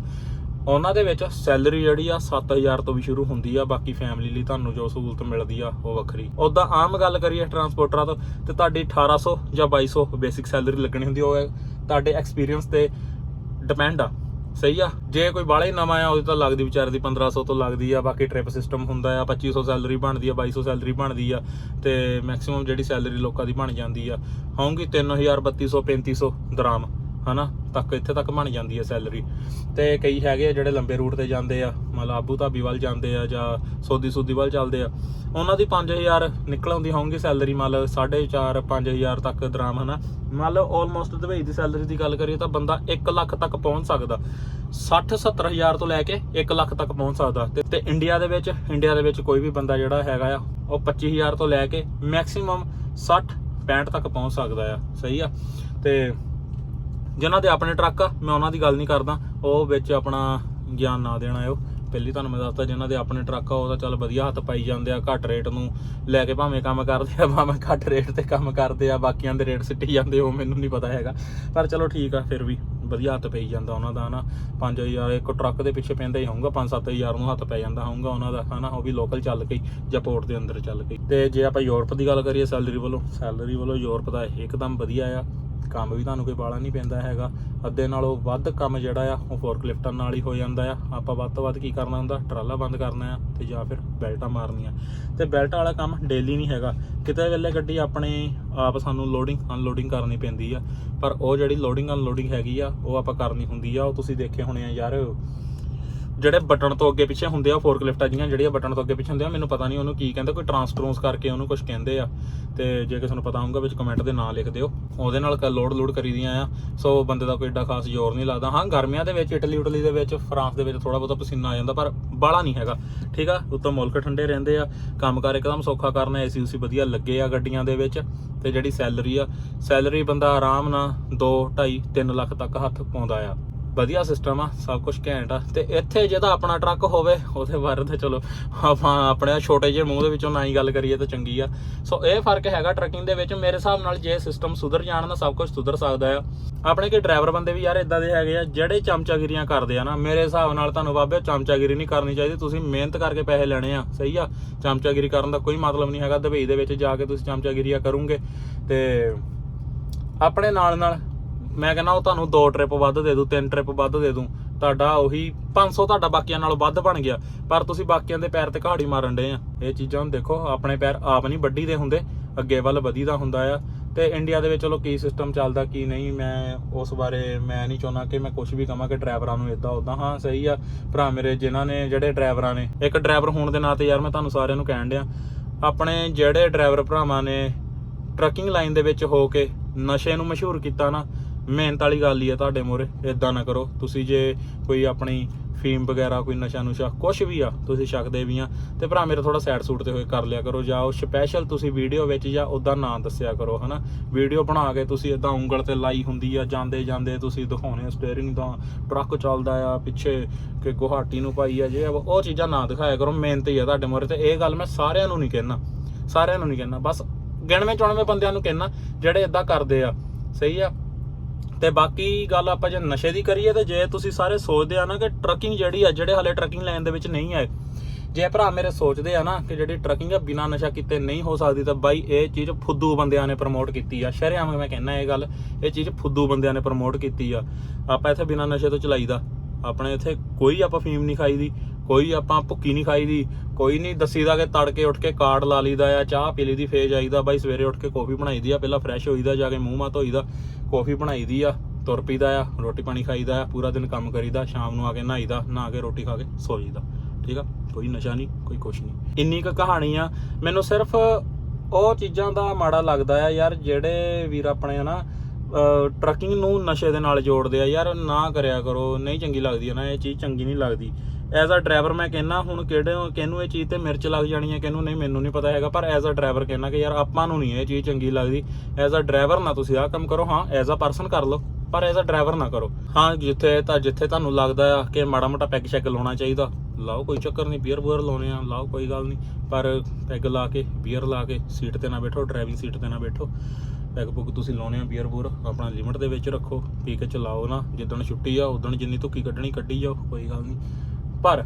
[SPEAKER 1] ਉਹਨਾਂ ਦੇ ਵਿੱਚ ਸੈਲਰੀ ਜਿਹੜੀ ਆ 7000 ਤੋਂ ਵੀ ਸ਼ੁਰੂ ਹੁੰਦੀ ਆ, ਬਾਕੀ ਫੈਮਿਲੀ ਲਈ ਤੁਹਾਨੂੰ ਜੋ ਸਹੂਲਤ ਮਿਲਦੀ ਆ ਉਹ ਵੱਖਰੀ। ਉਦਾਂ ਆਮ ਗੱਲ ਕਰੀਏ ਟਰਾਂਸਪੋਰਟਰਾਂ ਤੋਂ, ਤੇ ਤੁਹਾਡੀ 1800 ਜਾਂ 2200 ਬੇਸਿਕ ਸੈਲਰੀ ਲੱਗਣੀ ਹੁੰਦੀ ਉਹ ਤੁਹਾਡੇ ਐਕਸਪੀਰੀਅੰਸ ਤੇ ਡਿਪੈਂਡ ਆ। ਸਹੀ ਆ? ਜੇ ਕੋਈ ਬਾਹਲਾ ਨਵਾਂ ਆ, ਉਹਦੀ ਤਾਂ ਲੱਗਦੀ ਵਿਚਾਰੇ ਦੀ 1500 ਤੋਂ ਲੱਗਦੀ ਆ, ਬਾਕੀ ਟ੍ਰਿਪ ਸਿਸਟਮ ਹੁੰਦਾ ਆ 2500 ਸੈਲਰੀ ਬਣਦੀ ਆ 2200 ਸੈਲਰੀ ਬਣਦੀ ਆ, ਤੇ ਮੈਕਸਿਮਮ ਜਿਹੜੀ ਸੈਲਰੀ ਲੋਕਾਂ ਦੀ ਬਣ ਜਾਂਦੀ ਆ, ਹੋਊਗੀ 3000 3200 3500 ਦਰਾਮ। ਹਨਾ ਤੱਕ ਇੱਥੇ ਤੱਕ ਬਣ ਜਾਂਦੀ ਹੈ ਸੈਲਰੀ ਤੇ ਕਈ ਹੈਗੇ ਆ ਜਿਹੜੇ ਲੰਬੇ ਰੂਟ ਤੇ ਜਾਂਦੇ ਆ ਮਤਲਬ ਆਬੂ ਧਾਬੀ ਵੱਲ ਜਾਂਦੇ ਆ ਜਾਂ ਸੋਦੀ ਸੂਦੀ ਵੱਲ ਚੱਲਦੇ ਆ। ਉਹਨਾਂ ਦੀ 5000 ਨਿਕਲ ਆਉਂਦੀ ਹੋਊਗੀ ਸੈਲਰੀ ਮਤਲਬ 4.5 5000 ਤੱਕ ਦਰਾਮ ਹਨਾ। ਮਤਲਬ ਆਲਮੋਸਟ ਦੁਬਈ ਦੀ ਸੈਲਰੀ ਦੀ ਗੱਲ ਕਰੀਏ ਤਾਂ ਬੰਦਾ 1 ਲੱਖ ਤੱਕ ਪਹੁੰਚ ਸਕਦਾ। 60 70000 ਤੋਂ ਲੈ ਕੇ 1 ਲੱਖ ਤੱਕ ਪਹੁੰਚ ਸਕਦਾ। ਤੇ, ਤੇ ਇੰਡੀਆ ਦੇ ਵਿੱਚ ਇੰਡੀਆ ਦੇ ਵਿੱਚ ਕੋਈ ਵੀ ਬੰਦਾ ਜਿਹੜਾ ਹੈਗਾ ਆ ਉਹ 25000 ਤੋਂ ਲੈ ਕੇ ਮੈਕਸਿਮਮ 60 65 ਤੱਕ ਪਹੁੰਚ ਸਕਦਾ ਆ। ਸਹੀ ਆ? ਤੇ ਜਿਨ੍ਹਾਂ ਦੇ ਆਪਣੇ ਟਰੱਕ ਆ, ਮੈਂ ਉਹਨਾਂ ਦੀ ਗੱਲ ਨਹੀਂ ਕਰਦਾ। ਉਹ ਵਿੱਚ ਆਪਣਾ ਗਿਆਨ ਨਾ ਦੇਣਾ ਆਇਓ। ਪਹਿਲੀ ਤੁਹਾਨੂੰ ਮੈਂ ਦੱਸਦਾ, ਜਿਨ੍ਹਾਂ ਦੇ ਆਪਣੇ ਟਰੱਕ ਆ, ਉਹ ਤਾਂ ਚੱਲ ਵਧੀਆ ਹੱਥ ਪਾਈ ਜਾਂਦੇ ਆ, ਘੱਟ ਰੇਟ ਨੂੰ ਲੈ ਕੇ ਭਾਵੇਂ ਕੰਮ ਕਰਦੇ ਆ, ਭਾਵੇਂ ਘੱਟ ਰੇਟ ਤੇ ਕੰਮ ਕਰਦੇ ਆ, ਬਾਕੀਆਂ ਦੇ ਰੇਟ ਸਿੱਟੀ ਜਾਂਦੇ ਉਹ ਮੈਨੂੰ ਨਹੀਂ ਪਤਾ ਹੈਗਾ। ਪਰ ਚਲੋ ਠੀਕ ਆ, ਫਿਰ ਵੀ ਵਧੀਆ ਹੱਥ ਪਈ ਜਾਂਦਾ ਉਹਨਾਂ ਦਾ, ਹਨਾ। 5000 ਇੱਕ ਟਰੱਕ ਦੇ ਪਿੱਛੇ ਪੈਂਦਾ ਹੀ ਹੋਊਗਾ 5-7000 ਨੂੰ ਹੱਥ ਪੈ ਜਾਂਦਾ ਹੋਊਗਾ ਉਹਨਾਂ ਦਾ, ਹਨਾ। ਉਹ ਵੀ ਲੋਕਲ ਚੱਲ ਕੇ ਜਾਂ ਪੋਰਟ ਦੇ ਅੰਦਰ ਚੱਲ ਕੇ ਹੀ। ਤੇ ਜੇ ਆਪਾਂ ਯੂਰਪ ਦੀ ਗੱਲ ਕਰੀਏ ਸੈਲਰੀ ਵੱਲੋਂ ਸੈਲਰੀ ਵੱਲੋਂ ਯੂਰਪ ਦਾ ਇੱਕਦਮ ਵਧੀਆ ਆ। ਕੰਮ ਵੀ ਤੁਹਾਨੂੰ ਕੋਈ ਬਾਲਾ ਨਹੀਂ ਪੈਂਦਾ ਹੈਗਾ। ਅੱਧੇ ਨਾਲੋਂ ਵੱਧ ਕੰਮ ਜਿਹੜਾ ਆ, ਉਹ ਫੋਰਕਲਿਫਟਾਂ ਨਾਲ ਹੀ ਹੋ ਜਾਂਦਾ ਆ। ਆਪਾਂ ਵੱਧ ਤੋਂ ਵੱਧ ਕੀ ਕਰਨਾ ਹੁੰਦਾ? ਟਰਾਲਾ ਬੰਦ ਕਰਨਾ ਆ ਤੇ ਜਾਂ ਫਿਰ ਬੈਲਟਾਂ ਮਾਰਨੀਆਂ। ਤੇ ਬੈਲਟ ਵਾਲਾ ਕੰਮ ਡੇਲੀ ਨਹੀਂ ਹੈਗਾ। ਕਿਤੇ ਵੇਲੇ ਗੱਡੀ ਆਪਣੇ ਆਪ ਸਾਨੂੰ ਲੋਡਿੰਗ ਅਨਲੋਡਿੰਗ ਕਰਨੀ ਪੈਂਦੀ ਆ। ਪਰ ਉਹ ਜਿਹੜੀ ਲੋਡਿੰਗ ਅਨਲੋਡਿੰਗ ਹੈਗੀ ਆ, ਉਹ ਆਪਾਂ ਕਰਨੀ ਹੁੰਦੀ ਆ। ਉਹ ਤੁਸੀਂ ਦੇਖੇ ਹੋਣੇ ਆ ਯਾਰ। ਜਿਹੜੇ ਬਟਨ ਤੋਂ ਅੱਗੇ ਪਿੱਛੇ ਹੁੰਦੇ ਆ ਫੋਰਕਲਿਫਟਾਂ ਜੀਆਂ ਜਿਹੜੀਆਂ ਬਟਨ ਤੋਂ ਅੱਗੇ ਪਿੱਛੇ ਹੁੰਦੇ ਆ, ਮੈਨੂੰ ਪਤਾ ਨਹੀਂ ਉਹਨੂੰ ਕੀ ਕਹਿੰਦੇ, ਕੋਈ ਟਰਾਂਸਟਰੋਸ ਕਰਕੇ ਉਹਨੂੰ ਕੁਝ ਕਹਿੰਦੇ ਆ। ਤੇ ਜੇ ਕਿਸੇ ਨੂੰ ਪਤਾ ਹੋਊਗਾ ਵਿੱਚ ਕਮੈਂਟ ਦੇ ਨਾਂ ਲਿਖ ਦਿਓ। ਉਹਦੇ ਨਾਲ ਲੋਡ ਲੋਡ ਕਰੀਦੀਆਂ ਆ, ਸੋ ਬੰਦੇ ਦਾ ਕੋਈ ਏਡਾ ਖਾਸ ਜ਼ੋਰ ਨਹੀਂ ਲੱਗਦਾ। ਹਾਂ, ਗਰਮੀਆਂ ਦੇ ਵਿੱਚ, ਇਟਲੀ ਉਟਲੀ ਦੇ ਵਿੱਚ, ਫਰਾਂਸ ਦੇ ਵਿੱਚ ਥੋੜਾ ਬਹੁਤਾ ਪਸੀਨਾ ਆ ਜਾਂਦਾ, ਪਰ ਬਾਲਾ ਨਹੀਂ ਹੈਗਾ। ਠੀਕ ਆ? ਉੱਤੋਂ ਮੁਲਕ ਠੰਡੇ ਰਹਿੰਦੇ ਆ ਕੰਮਕਾਰ ਇੱਕਦਮ ਸੌਖਾ ਕਰਨਾ, ਏਸੀ ਉਸੀ ਵਧੀਆ ਲੱਗੇ ਆ ਗੱਡੀਆਂ ਦੇ ਵਿੱਚ। ਤੇ ਜਿਹੜੀ ਸੈਲਰੀ ਆ, ਸੈਲਰੀ ਬੰਦਾ ਆਰਾਮ ਨਾਲ 2 2.5 3 ਲੱਖ ਤੱਕ ਹੱਥ ਪਾਉਂਦਾ ਆ। ਵਧੀਆ ਸਿਸਟਮ ਆ, ਸਭ ਕੁਝ ਘੈਂਟ ਆ। ਤੇ ਇੱਥੇ ਜਿਹਦਾ ਆਪਣਾ ਟਰੱਕ ਹੋਵੇ, ਉਹਦੇ ਬਾਰੇ ਤਾਂ ਚਲੋ, ਆਪਾਂ ਆਪਣੇ ਛੋਟੇ ਜਿਹੇ ਮੂੰਹ ਦੇ ਵਿੱਚੋਂ ਨਾ ਹੀ ਗੱਲ ਕਰੀਏ ਤਾਂ ਚੰਗੀ ਆ। ਸੋ ਇਹ ਫ਼ਰਕ ਹੈਗਾ ਟਰੱਕਿੰਗ ਦੇ ਵਿੱਚ, ਮੇਰੇ ਹਿਸਾਬ ਨਾਲ ਜੇ ਸਿਸਟਮ ਸੁਧਰ ਜਾਣ ਤਾਂ ਸਭ ਕੁਝ ਸੁਧਰ ਸਕਦਾ ਆ। ਆਪਣੇ ਕਿ ਡਰਾਈਵਰ ਬੰਦੇ ਵੀ ਯਾਰ ਇਦਾਂ ਦੇ ਹੈਗੇ ਆ, ਜਿਹੜੇ ਚਮਚਾਗਿਰੀਆਂ ਕਰਦੇ ਆ ਨਾ, ਮੇਰੇ ਹਿਸਾਬ ਨਾਲ ਤੁਹਾਨੂੰ ਬਾਬੇ, ਚਮਚਾਗਿਰੀ ਨਹੀਂ ਕਰਨੀ ਚਾਹੀਦੀ, ਤੁਸੀਂ ਮਿਹਨਤ ਕਰਕੇ ਪੈਸੇ ਲੈਣੇ ਆ, ਸਹੀ ਆ? ਚਮਚਾਗਿਰੀ ਕਰਨ ਦਾ ਕੋਈ ਮਤਲਬ ਨਹੀਂ ਹੈਗਾ, ਦੁਬਈ ਦੇ ਵਿੱਚ ਜਾ ਕੇ ਤੁਸੀਂ ਚਮਚਾਗਿਰੀਆਂ ਕਰੋਗੇ। ਤੇ ਆਪਣੇ ਨਾਲ ਨਾਲ ਮੈਂ ਕਹਿੰਦਾ ਉਹ ਤੁਹਾਨੂੰ ਦੋ ਟ੍ਰਿਪ ਵੱਧ ਦੇ ਦੂੰ ਤਿੰਨ ਟ੍ਰਿਪ ਵੱਧ ਦੇ ਦੂੰ ਤੁਹਾਡਾ ਉਹੀ 500 ਤੁਹਾਡਾ ਬਾਕੀਆਂ ਨਾਲੋਂ ਵੱਧ ਬਣ ਗਿਆ। ਪਰ ਤੁਸੀਂ ਬਾਕੀਆਂ ਦੇ ਪੈਰ ਤੇ ਘਾੜੀ ਮਾਰਨ ਡੇ ਆ। ਇਹ ਚੀਜ਼ਾਂ ਨੂੰ ਦੇਖੋ, ਆਪਣੇ ਪੈਰ ਆਪ ਨਹੀਂ ਵੱਡੀ ਦੇ ਹੁੰਦੇ, ਅੱਗੇ ਵੱਲ ਵਧੀਦਾ ਹੁੰਦਾ ਆ। ਤੇ ਇੰਡੀਆ ਦੇ ਵਿੱਚ ਚਲੋ ਕੀ ਸਿਸਟਮ ਚੱਲਦਾ, ਕੀ ਨਹੀਂ, ਮੈਂ ਉਸ ਬਾਰੇ ਮੈਂ ਨਹੀਂ ਚਾਹੁੰਦਾ ਕਿ ਮੈਂ ਕੁਝ ਵੀ ਕਹਾਂ ਕਿ ਡਰਾਈਵਰਾਂ ਨੂੰ ਇਦਾਂ ਉਦਾਂ ਹਾਂ, ਸਹੀ ਆ। ਭਰਾ ਮੇਰੇ, ਜਿਨ੍ਹਾਂ ਨੇ, ਜਿਹੜੇ ਡਰਾਈਵਰਾਂ ਨੇ, ਇੱਕ ਡਰਾਈਵਰ ਹੋਣ ਦੇ ਨਾਤੇ ਯਾਰ ਮੈਂ ਤੁਹਾਨੂੰ ਸਾਰਿਆਂ ਨੂੰ ਕਹਿਣ ਡਿਆ। ਆਪਣੇ ਜਿਹੜੇ ਡਰਾਈਵਰ ਭਰਾਵਾਂ ਨੇ ਟਰੱਕਿੰਗ ਲਾਈਨ ਦੇ ਵਿੱਚ ਹੋ ਕੇ ਨਸ਼ੇ ਨੂੰ ਮਸ਼ਹੂਰ ਕੀਤਾ ਨਾ ਮਿਹਨਤ ਵਾਲੀ ਗੱਲ ਹੀ ਆ ਤੁਹਾਡੇ ਮੋਰੇ ਇਦਾਂ ਨਾ ਕਰੋ। ਤੁਸੀਂ ਜੇ ਕੋਈ ਆਪਣੀ ਫੀਮ ਵਗੈਰਾ, ਕੋਈ ਨਸ਼ਾ ਨੁਸ਼ਾ ਕੁਝ ਵੀ ਆ, ਤੁਸੀਂ ਛਕਦੇ ਵੀ ਆ, ਤੇ ਭਰਾ ਮੇਰਾ ਥੋੜਾ ਸੈਡ ਸੂਟ ਤੇ ਹੋਏ ਕਰ ਲਿਆ ਕਰੋ। ਜਾਂ ਉਹ ਸਪੈਸ਼ਲ ਤੁਸੀਂ ਵੀਡੀਓ ਵਿੱਚ ਜਾਂ ਉਦਾਂ ਨਾਂ ਦੱਸਿਆ ਕਰੋ, ਹਨਾ? ਵੀਡੀਓ ਬਣਾ ਕੇ ਤੁਸੀਂ ਇਦਾਂ ਉਂਗਲ ਤੇ ਲਾਈ ਹੁੰਦੀ ਆ, ਜਾਂਦੇ ਜਾਂਦੇ ਤੁਸੀਂ ਦਿਖਾਉਣੇ ਸਟੀਅਰਿੰਗ ਦਾ ਟਰੱਕ ਚੱਲਦਾ ਆ, ਪਿੱਛੇ ਕਿ ਗੁਹਾਟੀ ਨੂੰ ਪਾਈ ਆ, ਜੇ ਉਹ ਚੀਜ਼ਾਂ ਨਾ ਦਿਖਾਇਆ ਕਰੋ, ਮਿਹਨਤ ਹੀ ਆ ਤੁਹਾਡੇ ਮੋਰੇ ਤੇ ਇਹ ਗੱਲ ਮੈਂ ਸਾਰਿਆਂ ਨੂੰ ਨਹੀਂ ਕਹਿਣਾ, ਸਾਰਿਆਂ ਨੂੰ ਨਹੀਂ ਕਹਿਣਾ, ਬਸ ਗਿਣਵੇਂ ਚੁਣਵੇਂ ਬੰਦਿਆਂ ਨੂੰ ਕਹਿਣਾ, ਜਿਹੜੇ ਇਦਾਂ ਕਰਦੇ ਆ, ਸਹੀ ਆ? ਤੇ ਬਾਕੀ ਗੱਲ ਆਪਾਂ ਜੇ ਨਸ਼ੇ ਦੀ ਕਰੀਏ ਤੇ ਜੇ ਤੁਸੀਂ ਸਾਰੇ ਸੋਚਦੇ ਆ ਨਾ ਕਿ ਟਰੱਕਿੰਗ ਜਿਹੜੀ ਆ, ਜਿਹੜੇ ਹਾਲੇ ਟਰੱਕਿੰਗ ਲਾਈਨ ਦੇ ਵਿੱਚ ਨਹੀਂ ਆਏ, ਜੇ ਭਰਾ ਮੇਰੇ ਸੋਚਦੇ ਆ ਨਾ ਕਿ ਜਿਹੜੀ ਟਰੱਕਿੰਗ ਆ, ਬਿਨਾਂ ਨਸ਼ਾ ਕੀਤੇ ਨਹੀਂ ਹੋ ਸਕਦੀ, ਤਾਂ ਬਾਈ ਇਹ ਚੀਜ਼ ਫੁੱਦੂ ਬੰਦਿਆਂ ਨੇ ਪ੍ਰਮੋਟ ਕੀਤੀ ਆ। ਸ਼ਰੇਆਮ ਮੈਂ ਕਹਿੰਦਾ ਇਹ ਗੱਲ, ਇਹ ਚੀਜ਼ ਫੁੱਦੂ ਬੰਦਿਆਂ ਨੇ ਪ੍ਰਮੋਟ ਕੀਤੀ ਆ। ਆਪਾਂ ਇੱਥੇ ਬਿਨਾਂ ਨਸ਼ੇ ਤੋਂ ਚਲਾਈਦਾ। ਆਪਣੇ ਇੱਥੇ ਕੋਈ ਆਪਾਂ ਫੀਮ ਨਹੀਂ ਖਾਈਦੀ। ਕੋਈ ਆਪਾਂ ਭੁੱਕੀ ਨਹੀਂ ਖਾਈਦੀ, ਕੋਈ ਨਹੀਂ ਦੱਸੀਦਾ ਕਿ ਤੜਕੇ ਉੱਠ ਕੇ ਕਾਰਡ ਲਾ ਲਈਦਾ ਆ, ਚਾਹ ਪੀ ਲਈਦੀ, ਫੇਰ ਜਾਈਦਾ, ਬਾਈ ਸਵੇਰੇ ਉੱਠ ਕੇ ਕੌਫੀ ਬਣਾਈਦੀ ਆ, ਪਹਿਲਾਂ ਫਰੈਸ਼ ਹੋਈਦਾ, ਜਾ ਕੇ ਮੂੰਹ ਮਾ ਧੋਈਦਾ ਕੌਫੀ ਬਣਾਈਦੀ ਆ, ਤੁਰ ਪੀਦਾ ਆ, ਰੋਟੀ ਪਾਣੀ ਖਾਈਦਾ ਆ, ਪੂਰਾ ਦਿਨ ਕੰਮ ਕਰੀਦਾ, ਸ਼ਾਮ ਨੂੰ ਆ ਕੇ ਨਹਾਈਦਾ, ਨਹਾ ਕੇ ਰੋਟੀ ਖਾ ਕੇ ਸੋ ਜਾਈਦਾ, ਠੀਕ ਆ? ਕੋਈ ਨਸ਼ਾ ਨਹੀਂ, ਕੋਈ ਕੁਛ ਨਹੀਂ। ਇੰਨੀ ਕੁ ਕਹਾਣੀ ਆ, ਮੈਨੂੰ ਸਿਰਫ ਉਹ ਚੀਜ਼ਾਂ ਦਾ ਮਾੜਾ ਲੱਗਦਾ ਆ ਯਾਰ, ਜਿਹੜੇ ਵੀਰ ਆਪਣੇ ਆ ਨਾ ਟਰੱਕਿੰਗ ਨੂੰ ਨਸ਼ੇ ਦੇ ਨਾਲ ਜੋੜਦੇ ਆ, ਯਾਰ ਨਾ ਕਰਿਆ ਕਰੋ, ਨਹੀਂ ਚੰਗੀ ਲੱਗਦੀ ਆ ਨਾ, ਇਹ ਚੀਜ਼ ਚੰਗੀ ਨਹੀਂ ਲੱਗਦੀ। ਐਜ਼ ਅ ਡਰਾਈਵਰ ਮੈਂ ਕਹਿੰਨਾ ਹੁਣ ਕਿਹੜੇ ਕਿਹਨੂੰ ਇਹ ਚੀਜ਼ ਤੇ ਮਿਰਚ ਲੱਗ ਜਾਣੀ ਹੈ, ਕਿਹਨੂੰ ਨਹੀਂ ਮੈਨੂੰ ਨਹੀਂ ਪਤਾ ਹੈਗਾ, ਪਰ ਐਜ਼ ਅ ਡਰਾਈਵਰ ਕਹਿੰਨਾ ਕਿ ਯਾਰ ਆਪਾਂ ਨੂੰ ਨਹੀਂ ਇਹ ਚੀਜ਼ ਚੰਗੀ ਲੱਗਦੀ। ਐਜ਼ ਅ ਡਰਾਈਵਰ ਨਾ ਤੁਸੀਂ ਆਹ ਕੰਮ ਕਰੋ, ਹਾਂ, ਐਜ਼ ਅ ਪਰਸਨ ਕਰ ਲਓ, ਪਰ ਐਜ਼ ਅ ਡਰਾਈਵਰ ਨਾ ਕਰੋ। ਹਾਂ, ਜਿੱਥੇ ਤਾਂ ਜਿੱਥੇ ਤੁਹਾਨੂੰ ਲੱਗਦਾ ਆ ਕਿ ਮਾੜਾ ਮੋਟਾ ਪੈਗ ਸ਼ੈਗ ਲਾਉਣਾ ਚਾਹੀਦਾ, ਲਾਓ, ਕੋਈ ਚੱਕਰ ਨਹੀਂ, ਬੀਅਰ ਬੂਅਰ ਲਾਉਣੇ ਆ, ਲਾਓ, ਕੋਈ ਗੱਲ ਨਹੀਂ। ਪਰ ਪੈਗ ਲਾ ਕੇ, ਬੀਅਰ ਲਾ ਕੇ, ਸੀਟ ਤੇ ਨਾ ਬੈਠੋ, ਡਰਾਈਵਿੰਗ ਸੀਟ ਤੇ ਨਾ ਬੈਠੋ। ਪੈਗ ਪੁੱਗ ਤੁਸੀਂ ਲਾਉਣੇ ਆ, ਬੀਅਰ ਬੂਰ ਆਪਣਾ ਲਿਮਟ ਦੇ ਵਿੱਚ ਰੱਖੋ ਪੀ ਕੇ ਚਲਾਓ ਨਾ, ਜਿੱਦਣ ਛੁੱਟੀ ਆ, ਉਦਣ ਜਿੰਨੀ ਧੁੱਕੀ ਕੱਢਣੀ, ਕੱਢੀ ਜਾਓ, ਕੋਈ ਗੱਲ ਨਹੀਂ। ਪਰ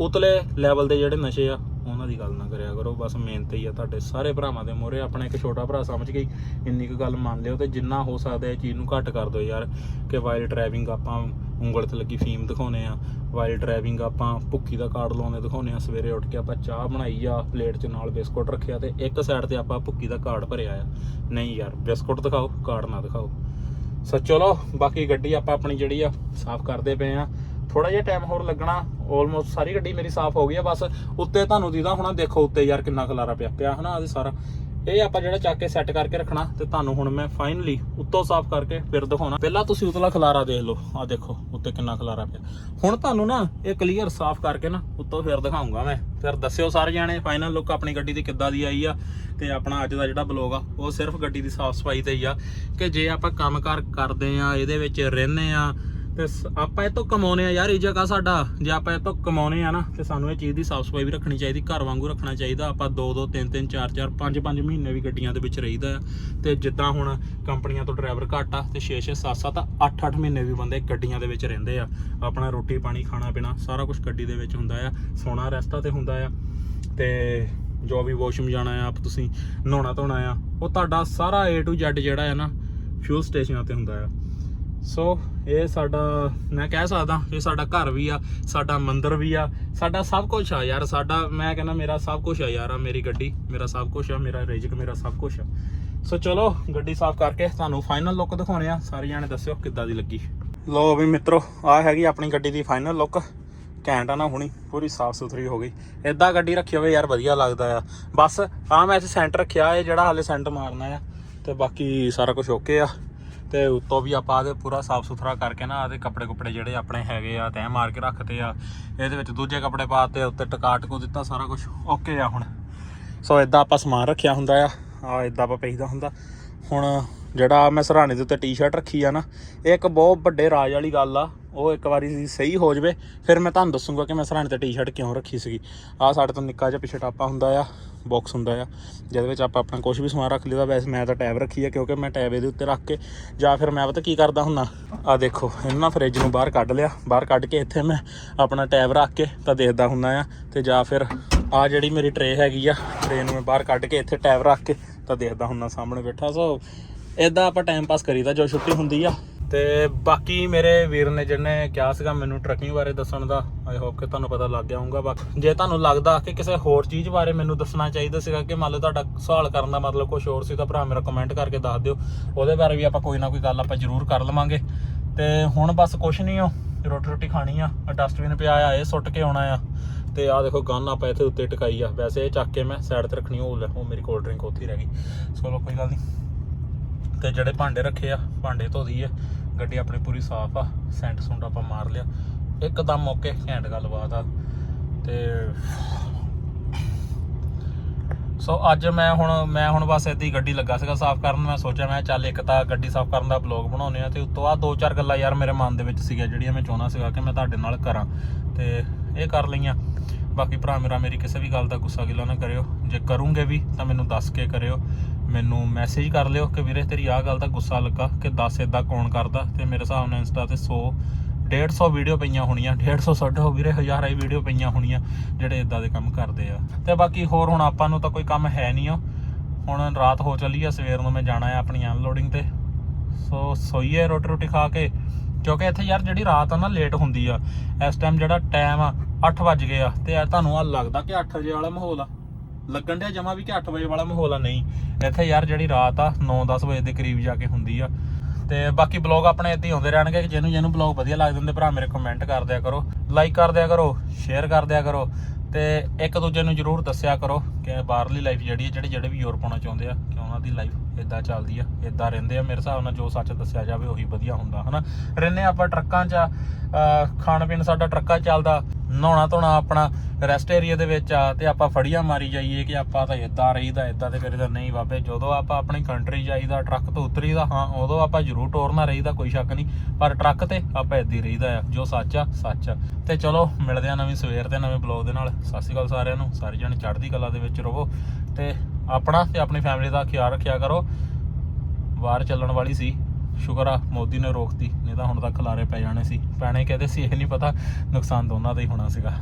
[SPEAKER 1] ਉਤਲੇ ਲੈਵਲ ਦੇ ਜਿਹੜੇ ਨਸ਼ੇ ਆ, ਉਹਨਾਂ ਦੀ ਗੱਲ ਨਾ ਕਰਿਆ ਕਰੋ। ਬਸ ਮਿਹਨਤ ਹੀ ਆ ਤੁਹਾਡੇ ਸਾਰੇ ਭਰਾਵਾਂ ਦੇ ਮੋਰੇ ਆਪਣਾ ਇੱਕ ਛੋਟਾ ਭਰਾ ਸਮਝ ਕੇ ਇੰਨੀ ਕੁ ਗੱਲ ਮੰਨ ਲਿਓ ਤੇ ਜਿੰਨਾ ਹੋ ਸਕਦਾ ਇਹ ਚੀਜ਼ ਨੂੰ ਘੱਟ ਕਰ ਦਿਓ ਯਾਰ, ਕਿ ਵਾਈਲ ਡਰਾਈਵਿੰਗ ਆਪਾਂ ਉਂਗਲ ਤੇ ਲੱਗੀ ਫੀਮ ਦਿਖਾਉਨੇ ਆ ਵਾਈਲ ਡਰਾਈਵਿੰਗ ਆਪਾਂ ਭੁੱਕੀ ਦਾ ਕਾਰਡ ਲਾਉਂਦੇ ਦਿਖਾਉਨੇ ਆ, ਸਵੇਰੇ ਉੱਠ ਕੇ ਆਪਾਂ ਚਾਹ ਬਣਾਈ ਆ, ਪਲੇਟ 'ਚ ਨਾਲ ਬਿਸਕੁਟ ਰੱਖਿਆ ਤੇ ਇੱਕ ਸਾਈਡ ਤੇ ਆਪਾਂ ਭੁੱਕੀ ਦਾ ਕਾਰਡ ਭਰਿਆ ਆ। ਨਹੀਂ ਯਾਰ, ਬਿਸਕੁਟ ਦਿਖਾਓ ਕਾਰਡ ਨਾ ਦਿਖਾਓ। ਸੋ ਚਲੋ, ਬਾਕੀ ਗੱਡੀ ਆਪਾਂ ਆਪਣੀ ਜਿਹੜੀ ਆ, ਸਾਫ਼ ਕਰਦੇ ਪਏ ਆ। ਥੋੜਾ ਜਿਹਾ ਟਾਈਮ ਹੋਰ ਲੱਗਣਾ ਆਲਮੋਸਟ ਸਾਰੀ ਗੱਡੀ ਮੇਰੀ ਸਾਫ਼ ਹੋ ਗਈ ਆ, ਬਸ ਉੱਤੇ ਤੁਹਾਨੂੰ ਦੀਦਾ ਹੋਣਾ, ਦੇਖੋ ਉੱਤੇ ਯਾਰ ਕਿੰਨਾ ਖਲਾਰਾ ਪਿਆ ਪਿਆ ਹਨਾ ਆਦੇ ਸਾਰਾ। ਇਹ ਆਪਾਂ ਜਿਹੜਾ ਚੱਕ ਕੇ ਸੈੱਟ ਕਰਕੇ ਰੱਖਣਾ, ਤੇ ਤੁਹਾਨੂੰ ਹੁਣ ਮੈਂ ਫਾਈਨਲੀ ਉੱਤੋਂ ਸਾਫ਼ ਕਰਕੇ ਫਿਰ ਦਿਖਾਉਣਾ। ਪਹਿਲਾਂ ਤੁਸੀਂ ਉਤਲਾ ਖਲਾਰਾ ਦੇਖ ਲਓ ਆ ਦੇਖੋ ਉੱਤੇ ਕਿੰਨਾ ਖਲਾਰਾ ਪਿਆ। ਹੁਣ ਤੁਹਾਨੂੰ ਨਾ ਇਹ ਕਲੀਅਰ ਸਾਫ਼ ਕਰਕੇ ਨਾ ਉੱਤੋਂ ਫਿਰ ਦਿਖਾਉਂਗਾ ਮੈਂ। ਫਿਰ ਦੱਸਿਓ ਸਾਰੇ ਜਾਣੇ ਫਾਈਨਲ ਲੁੱਕ ਆਪਣੀ ਗੱਡੀ ਦੀ ਕਿੱਦਾਂ ਦੀ ਆਈ ਆ, ਤੇ ਆਪਣਾ ਅੱਜ ਦਾ ਜਿਹੜਾ ਬਲੌਗ ਆ, ਉਹ ਸਿਰਫ ਗੱਡੀ ਦੀ ਸਾਫ਼ ਸਫ਼ਾਈ ਤੇ ਹੀ ਆ। ਕਿ ਜੇ ਆਪਾਂ ਕੰਮਕਾਰ ਕਰਦੇ ਆ, ਇਹਦੇ ਵਿੱਚ ਰਹਿੰਦੇ ਆ ਤੇ ਸ- ਆਪਾਂ ਇਹ ਤੋਂ ਕਮਾਉਨੇ ਆ ਯਾਰ, ਇਹ ਜਗ੍ਹਾ ਸਾਡਾ। ਜੇ ਆਪਾਂ ਇਹ ਤੋਂ ਕਮਾਉਨੇ ਆ ਨਾ, ਤੇ ਸਾਨੂੰ ਇਹ ਚੀਜ਼ ਦੀ ਸਾਫ਼ ਸਫ਼ਾਈ ਵੀ ਰੱਖਣੀ ਚਾਹੀਦੀ, ਘਰ ਵਾਂਗੂ ਰੱਖਣਾ ਚਾਹੀਦਾ। ਆਪਾਂ 2 2 3 3 4 4 5 5 ਮਹੀਨੇ ਵੀ ਗੱਡੀਆਂ ਦੇ ਵਿੱਚ ਰਹੀਦਾ ਆ। ਤੇ ਜਿੱਦਾਂ ਹੁਣ ਕੰਪਨੀਆਂ ਤੋਂ ਡਰਾਈਵਰ ਘੱਟ ਆ, ਤੇ 6 6 7 7 8 8 ਮਹੀਨੇ ਵੀ ਬੰਦੇ ਗੱਡੀਆਂ ਦੇ ਵਿੱਚ ਰਹਿੰਦੇ ਆ। ਆਪਣਾ ਰੋਟੀ, ਪਾਣੀ, ਖਾਣਾ, ਪੀਣਾ, ਸਾਰਾ ਕੁਝ ਗੱਡੀ ਦੇ ਵਿੱਚ ਹੁੰਦਾ ਆ। ਸੋਣਾ ਰੈਸਟਾ ਤੇ ਹੁੰਦਾ ਆ। ਤੇ ਜੋ ਵੀ ਵਾਸ਼ਰੂਮ ਜਾਣਾ ਆ, ਆਪ ਤੁਸੀਂ ਨਹਾਉਣਾ ਧੋਣਾ ਆ, ਉਹ ਤੁਹਾਡਾ ਸਾਰਾ A to Z ਜਿਹੜਾ ਆ ਨਾ ਫਿਊਲ ਸਟੇਸ਼ਨਾਂ ਤੇ ਹੁੰਦਾ ਆ। ਸੋ ਇਹ ਸਾਡਾ, ਮੈਂ ਕਹਿ ਸਕਦਾ ਇਹ ਸਾਡਾ ਘਰ ਵੀ ਆ, ਸਾਡਾ ਮੰਦਿਰ ਵੀ ਆ, ਸਾਡਾ ਸਭ ਕੁਝ ਆ ਯਾਰ, ਸਾਡਾ, ਮੈਂ ਕਹਿੰਦਾ ਮੇਰਾ ਸਭ ਕੁਝ ਆ ਯਾਰ, ਆ ਮੇਰੀ ਗੱਡੀ, ਮੇਰਾ ਸਭ ਕੁਝ ਆ, ਮੇਰਾ ਰਿਜਕ, ਮੇਰਾ ਸਭ ਕੁਝ ਆ। ਸੋ ਚਲੋ, ਗੱਡੀ ਸਾਫ਼ ਕਰਕੇ ਤੁਹਾਨੂੰ ਫਾਈਨਲ ਲੁੱਕ ਦਿਖਾਉਣੇ ਆ, ਸਾਰੇ ਜਾਣੇ ਦੱਸਿਓ ਕਿੱਦਾਂ ਦੀ ਲੱਗੀ। ਲੋ ਵੀ ਮਿੱਤਰੋ ਆ ਹੈਗੀ ਆਪਣੀ ਗੱਡੀ ਦੀ ਫਾਈਨਲ ਲੁੱਕ ਘੈਂਟ ਆ ਨਾ ਹੁਣੀ, ਪੂਰੀ ਸਾਫ਼ ਸੁਥਰੀ ਹੋ ਗਈ। ਇਦਾਂ ਗੱਡੀ ਰੱਖੀ ਹੋਵੇ ਯਾਰ, ਵਧੀਆ ਲੱਗਦਾ ਆ। ਬਸ ਆ ਮੈਂ ਇੱਥੇ ਸੈਂਟਰ ਰੱਖਿਆ, ਇਹ ਜਿਹੜਾ ਹਾਲੇ ਸੈਂਟ ਮਾਰਨਾ ਆ, ਤੇ ਬਾਕੀ ਸਾਰਾ ਕੁਝ ਓਕੇ ਆ। ਤੇ ਉੱਤੋਂ ਵੀ ਆਪਾਂ ਇਹਦੇ ਪੂਰਾ ਸਾਫ਼ ਸੁਥਰਾ ਕਰਕੇ ਨਾ ਇਹਦੇ ਕੱਪੜੇ ਕੁਪੜੇ ਜਿਹੜੇ ਆਪਣੇ ਹੈਗੇ ਆ, ਤੈਅ ਮਾਰ ਕੇ ਰੱਖਤੇ ਆ। ਇਹਦੇ ਵਿੱਚ ਦੂਜੇ ਕੱਪੜੇ ਪਾਤੇ ਉੱਤੇ ਟਕਾ ਟਕੂ ਦਿੱਤਾ ਸਾਰਾ ਕੁਝ ਓਕੇ ਆ ਹੁਣ। ਸੋ ਇਦਾਂ ਆਪਾਂ ਸਮਾਨ ਰੱਖਿਆ ਹੁੰਦਾ ਆ। ਆ ਇਦਾਂ ਆਪਾਂ ਪਈਦਾ ਹੁੰਦਾ। ਹੁਣ ਜਿਹੜਾ ਮੈਂ ਸਰਾਣੇ ਦੇ ਉੱਤੇ ਟੀ-ਸ਼ਰਟ ਰੱਖੀ ਆ ਨਾ, ਇਹ ਇੱਕ ਬਹੁਤ ਵੱਡੇ ਰਾਜ ਵਾਲੀ ਗੱਲ ਆ। ਉਹ ਇੱਕ ਵਾਰੀ ਸਹੀ ਹੋ ਜਵੇ, ਫਿਰ ਮੈਂ ਤੁਹਾਨੂੰ ਦੱਸੂਗਾ ਕਿ ਮੈਂ ਸਰਾਣੇ ਤੇ ਟੀ-ਸ਼ਰਟ ਕਿਉਂ ਰੱਖੀ ਸੀਗੀ। ਆ ਸਾਡੇ ਤੋਂ ਨਿੱਕਾ ਜਿਹਾ ਪਿੱਛੇ ਟਾਪਾ ਹੁੰਦਾ ਆ। ਬਾਕਸ ਹੁੰਦਾ ਆ, ਜਿਹਦੇ ਵਿੱਚ ਆਪਾਂ ਆਪਣਾ ਕੁਝ ਵੀ ਸਮਾਨ ਰੱਖ ਲਈਦਾ, ਵੈਸੇ ਮੈਂ ਤਾਂ ਟੈਬ ਰੱਖੀ ਆ, ਕਿਉਂਕਿ ਮੈਂ ਟੈਬ ਇਹਦੇ ਉੱਤੇ ਰੱਖ ਕੇ, ਜਾਂ ਫਿਰ ਮੈਂ ਪਤਾ ਕੀ ਕਰਦਾ ਹੁੰਦਾ ਆ ਦੇਖੋ, ਇਹਨੂੰ ਨਾ ਫ੍ਰਿਜ ਨੂੰ ਬਾਹਰ ਕੱਢ ਲਿਆ, ਬਾਹਰ ਕੱਢ ਕੇ ਇੱਥੇ ਮੈਂ ਆਪਣਾ ਟੈਬ ਰੱਖ ਕੇ ਤਾਂ ਦੇਖਦਾ ਹੁੰਦਾ ਆ, ਤੇ ਜਾਂ ਫਿਰ ਆ ਜਿਹੜੀ ਮੇਰੀ ਟਰੇ ਹੈਗੀ ਆ ਟਰੇ ਨੂੰ ਮੈਂ ਬਾਹਰ ਕੱਢ ਕੇ ਇੱਥੇ ਟੈਬ ਰੱਖ ਕੇ ਤਾਂ ਦੇਖਦਾ ਹੁੰਦਾ ਸਾਹਮਣੇ ਬੈਠਾ ਸੋ ਇਦਾਂ ਆਪਾਂ ਟਾਈਮ ਪਾਸ ਕਰੀਦਾ, ਜੋ ਛੁੱਟੀ ਹੁੰਦੀ ਆ ਤੇ ਬਾਕੀ ਮੇਰੇ ਵੀਰ ਨੇ ਜਿਹਨੇ ਕਿਹਾ ਸੀਗਾ ਮੈਨੂੰ ਟਰੈਕਿੰਗ ਬਾਰੇ ਦੱਸਣ ਦਾ ਆਈ ਹੋਪ ਕਿ ਤੁਹਾਨੂੰ ਪਤਾ ਲੱਗ ਗਿਆ ਹੋਊਗਾ ਬਾਕੀ ਜੇ ਤੁਹਾਨੂੰ ਲੱਗਦਾ ਕਿ ਕਿਸੇ ਹੋਰ ਚੀਜ਼ ਬਾਰੇ ਮੈਨੂੰ ਦੱਸਣਾ ਚਾਹੀਦਾ ਸੀਗਾ ਕਿ ਮੰਨ ਲਓ ਤੁਹਾਡਾ ਸਵਾਲ ਕਰਨ ਦਾ ਮਤਲਬ ਕੁਝ ਹੋਰ ਸੀ ਤਾਂ ਭਰਾ ਮੇਰਾ ਕਮੈਂਟ ਕਰਕੇ ਦੱਸ ਦਿਓ, ਉਹਦੇ ਬਾਰੇ ਵੀ ਆਪਾਂ ਕੋਈ ਨਾ ਕੋਈ ਗੱਲ ਆਪਾਂ ਜ਼ਰੂਰ ਕਰ ਲਵਾਂਗੇ। ਤੇ ਹੁਣ ਬਸ ਕੁਝ ਨਹੀਂ ਹੋ ਰੋਟੀ ਰੋਟੀ ਖਾਣੀ ਆ ਡਸਟਬਿਨ ਪਿਆ ਆ, ਇਹ ਸੁੱਟ ਕੇ ਆਉਣਾ ਆ। ਤੇ ਆ ਦੇਖੋ ਗਨ ਆਪਾਂ ਇੱਥੇ ਉੱਤੇ ਟਿਕਾਈ ਆ, ਵੈਸੇ ਇਹ ਚੱਕ ਕੇ ਮੈਂ ਸਾਈਡ ਤੇ ਰੱਖਣੀ ਉਹ ਲੈ, ਉਹ ਮੇਰੀ ਕੋਲਡ ਡਰਿੰਕ ਉੱਥੇ ਹੀ ਰਹਿ ਗਈ। ਚਲੋ ਕੋਈ ਗੱਲ ਨਹੀਂ ਤੇ ਜਿਹੜੇ ਭਾਂਡੇ ਰੱਖੇ ਆ, ਭਾਂਡੇ ਧੋ ਦਈਏ। ਗੱਡੀ ਆਪਣੀ ਪੂਰੀ ਸਾਫ਼ ਆ, ਸੈਂਟ ਸੁੰਟ ਆਪਾਂ ਮਾਰ ਲਿਆ। ਇੱਕਦਮ ਓਕੇ ਘੈਂਟ ਗੱਲਬਾਤ ਆ। ਤੇ ਸੋ ਅੱਜ ਮੈਂ ਹੁਣ ਮੈਂ ਹੁਣ ਬਸ ਏਦਾਂ ਹੀ ਗੱਡੀ ਲੱਗਾ ਸੀਗਾ ਸਾਫ਼ ਕਰਨ। ਮੈਂ ਸੋਚਿਆ, ਮੈਂ ਚੱਲ ਇੱਕ ਤਾਂ ਗੱਡੀ ਸਾਫ਼ ਕਰਨ ਦਾ ਬਲੌਗ ਬਣਾਉਨੇ ਆ ਤੇ ਉੱਤੋਂ ਆ ਦੋ ਚਾਰ ਗੱਲਾਂ ਯਾਰ ਮੇਰੇ ਮਨ ਦੇ ਵਿੱਚ ਸੀਗੀਆਂ, ਜਿਹੜੀਆਂ ਮੈਂ ਚਾਹੁੰਦਾ ਸੀਗਾ ਕਿ ਮੈਂ ਤੁਹਾਡੇ ਨਾਲ ਕਰਾਂ। ਤੇ ਇਹ ਕਰ ਲਈਆਂ। ਬਾਕੀ ਭਰਾ ਮੇਰਾ ਮੇਰੀ ਕਿਸੇ ਵੀ ਗੱਲ ਦਾ ਗੁੱਸਾ ਗਿਲਾ ਨਾ ਕਰਿਓ। ਜੇ ਕਰੂੰਗੇ ਵੀ, ਤਾਂ ਮੈਨੂੰ ਦੱਸ ਕੇ ਕਰਿਓ। ਮੈਨੂੰ ਮੈਸੇਜ ਕਰ ਲਿਓ ਕਿ ਵੀਰੇ ਤੇਰੀ ਆਹ ਗੱਲ ਦਾ ਗੁੱਸਾ ਲੱਗਾ ਕਿ ਦੱਸ ਇਦਾਂ ਕੌਣ ਕਰਦਾ? ਤੇ ਮੇਰੇ ਹਿਸਾਬ ਨਾਲ ਇੰਸਟਾ ਤੇ 100 150 ਵੀਡੀਓ ਪਈਆਂ ਹੋਣੀਆਂ 150 ਛੱਡੋ ਵੀਰੇ, ਹਜ਼ਾਰਾਂ ਹੀ ਵੀਡੀਓ ਪਈਆਂ ਹੋਣੀਆਂ ਜਿਹੜੇ ਇਦਾਂ ਦੇ ਕੰਮ ਕਰਦੇ ਆ। ਤੇ ਬਾਕੀ ਹੋਰ ਹੁਣ ਆਪਾਂ ਨੂੰ ਤਾਂ ਕੋਈ ਕੰਮ ਹੈ ਨਹੀਂ ਆ ਹੁਣ ਰਾਤ ਹੋ ਚੱਲੀ ਆ, ਸਵੇਰ ਨੂੰ ਮੈਂ ਜਾਣਾ ਆ ਆਪਣੀ ਅਨਲੋਡਿੰਗ ਤੇ। ਸੋ ਸੋਈਏ ਰੋਟੀ ਰੋਟੀ ਖਾ ਕੇ, ਕਿਉਂਕਿ ਇੱਥੇ ਯਾਰ ਜਿਹੜੀ ਰਾਤ ਆ ਨਾ ਲੇਟ ਹੁੰਦੀ ਆ। ਇਸ ਟਾਈਮ ਜਿਹੜਾ ਟਾਈਮ ਆ 8 ਵੱਜ ਗਏ ਆ, ਤੇ ਯਾਰ ਤੁਹਾਨੂੰ ਆ ਲੱਗਦਾ ਕਿ 8 ਵਜੇ ਵਾਲਾ ਮਾਹੌਲ ਆ। ਲੱਗਣ ਡਿਆ ਜਮਾ ਵੀ ਕਿ 8 ਵਜੇ ਵਾਲਾ ਮਾਹੌਲ ਆ, ਨਹੀਂ। ਇੱਥੇ ਯਾਰ ਜਿਹੜੀ ਰਾਤ ਆ 9-10 ਵਜੇ ਦੇ ਕਰੀਬ ਜਾ ਕੇ ਹੁੰਦੀ ਆ। ਤੇ ਬਾਕੀ ਬਲੌਗ ਆਪਣੇ ਇੱਦਾਂ ਹੀ ਆਉਂਦੇ ਰਹਿਣਗੇ ਕਿ ਜਿਹਨੂੰ ਜਿਹਨੂੰ ਬਲੌਗ ਵਧੀਆ ਲੱਗਦੇ ਹੁੰਦੇ, ਭਰਾ ਮੇਰੇ ਕਮੈਂਟ ਕਰ ਦਿਆ ਕਰੋ ਲਾਈਕ ਕਰ ਦਿਆ ਕਰੋ ਸ਼ੇਅਰ ਕਰ ਦਿਆ ਕਰੋ, ਤੇ ਇੱਕ ਦੂਜੇ ਨੂੰ ਜਰੂਰ ਦੱਸਿਆ ਕਰੋ ਕਿ ਬਾਹਰਲੀ ਲਾਈਫ ਜਿਹੜੀ ਹੈ ਜਿਹੜੇ ਜਿਹੜੇ ਵੀ ਯੂਰਪ ਆਉਣਾ ਚਾਹੁੰਦੇ ਆ, ਕਿ ਉਹਨਾਂ ਦੀ ਲਾਈਫ ਇਦਾਂ ਚੱਲਦੀ ਆ ਇਦਾਂ ਰਹਿੰਦੇ ਆ। ਮੇਰੇ ਹਿਸਾਬ ਨਾਲ ਜੋ ਸੱਚ ਦੱਸਿਆ ਜਾਵੇ, ਉਹੀ ਵਧੀਆ ਹੁੰਦਾ, ਹਨਾ। ਰਹਿੰਦੇ ਆਪਾਂ ਟਰੱਕਾਂ 'ਚ ਖਾਣ ਪੀਣ ਸਾਡਾ ਟਰੱਕਾਂ ਚੱਲਦਾ। ਨਹਾਉਣਾ ਧੋਣਾ ਆਪਣਾ ਰੈਸਟ ਏਰੀਆ ਦੇ ਵਿੱਚ ਆ ਤੇ ਆਪਾਂ ਫੜੀਆਂ ਮਾਰੀ ਜਾਈਏ ਕਿ ਆਪਾਂ ਤਾਂ ਇਦਾਂ ਰਹੀਦਾ ਇਦਾਂ ਤੇ ਕਰੀਦਾ। ਨਹੀਂ ਬਾਬੇ, ਜਦੋਂ ਆਪਾਂ ਆਪਣੀ ਕੰਟਰੀ ਜਾਈਦਾ ਟਰੱਕ ਤੋਂ ਉਤਰੀਦਾ, ਹਾਂ, ਉਦੋਂ ਆਪਾਂ ਜ਼ਰੂਰ ਟੋਰਨਾ ਰਹੀਦਾ, ਕੋਈ ਸ਼ੱਕ ਨਹੀਂ। ਪਰ ਟਰੱਕ ਤੇ ਆਪਾਂ ਏਦਾਂ ਹੀ ਰਹੀਦਾ ਆ, ਜੋ ਸੱਚ ਆ ਸੱਚ ਆ। ਤੇ ਚਲੋ, ਮਿਲਦੇ ਆ ਨਵੀਂ ਸਵੇਰ ਤੇ ਨਵੇਂ ਬਲੌਗ ਦੇ ਨਾਲ। ਸਤਿ ਸ਼੍ਰੀ ਅਕਾਲ ਸਾਰਿਆਂ ਨੂੰ। ਸਾਰੇ ਜਣੇ ਚੜ੍ਹਦੀ ਕਲਾ ਦੇ ਵਿੱਚ ਰਹੋ ਤੇ ਆਪਣਾ ਤੇ ਆਪਣੀ ਫੈਮਿਲੀ ਦਾ ਖਿਆਲ ਰੱਖਿਆ ਕਰੋ। ਬਾਹਰ ਚੱਲਣ ਵਾਲੀ ਸੀ। ਸ਼ੁਕਰ ਆ, ਮੋਦੀ ਨੇ ਰੋਕਤੀ, ਨਹੀਂ ਤਾਂ ਹੁਣ ਤੱਕ ਖਲਾਰੇ ਪੈ ਜਾਣੇ ਸੀ। ਪੈਣੇ ਕਹਦੇ ਸੀ, ਇਹ ਨਹੀਂ ਪਤਾ, ਨੁਕਸਾਨ ਦੋਨਾਂ ਦਾ ਹੀ ਹੋਣਾ ਸੀਗਾ।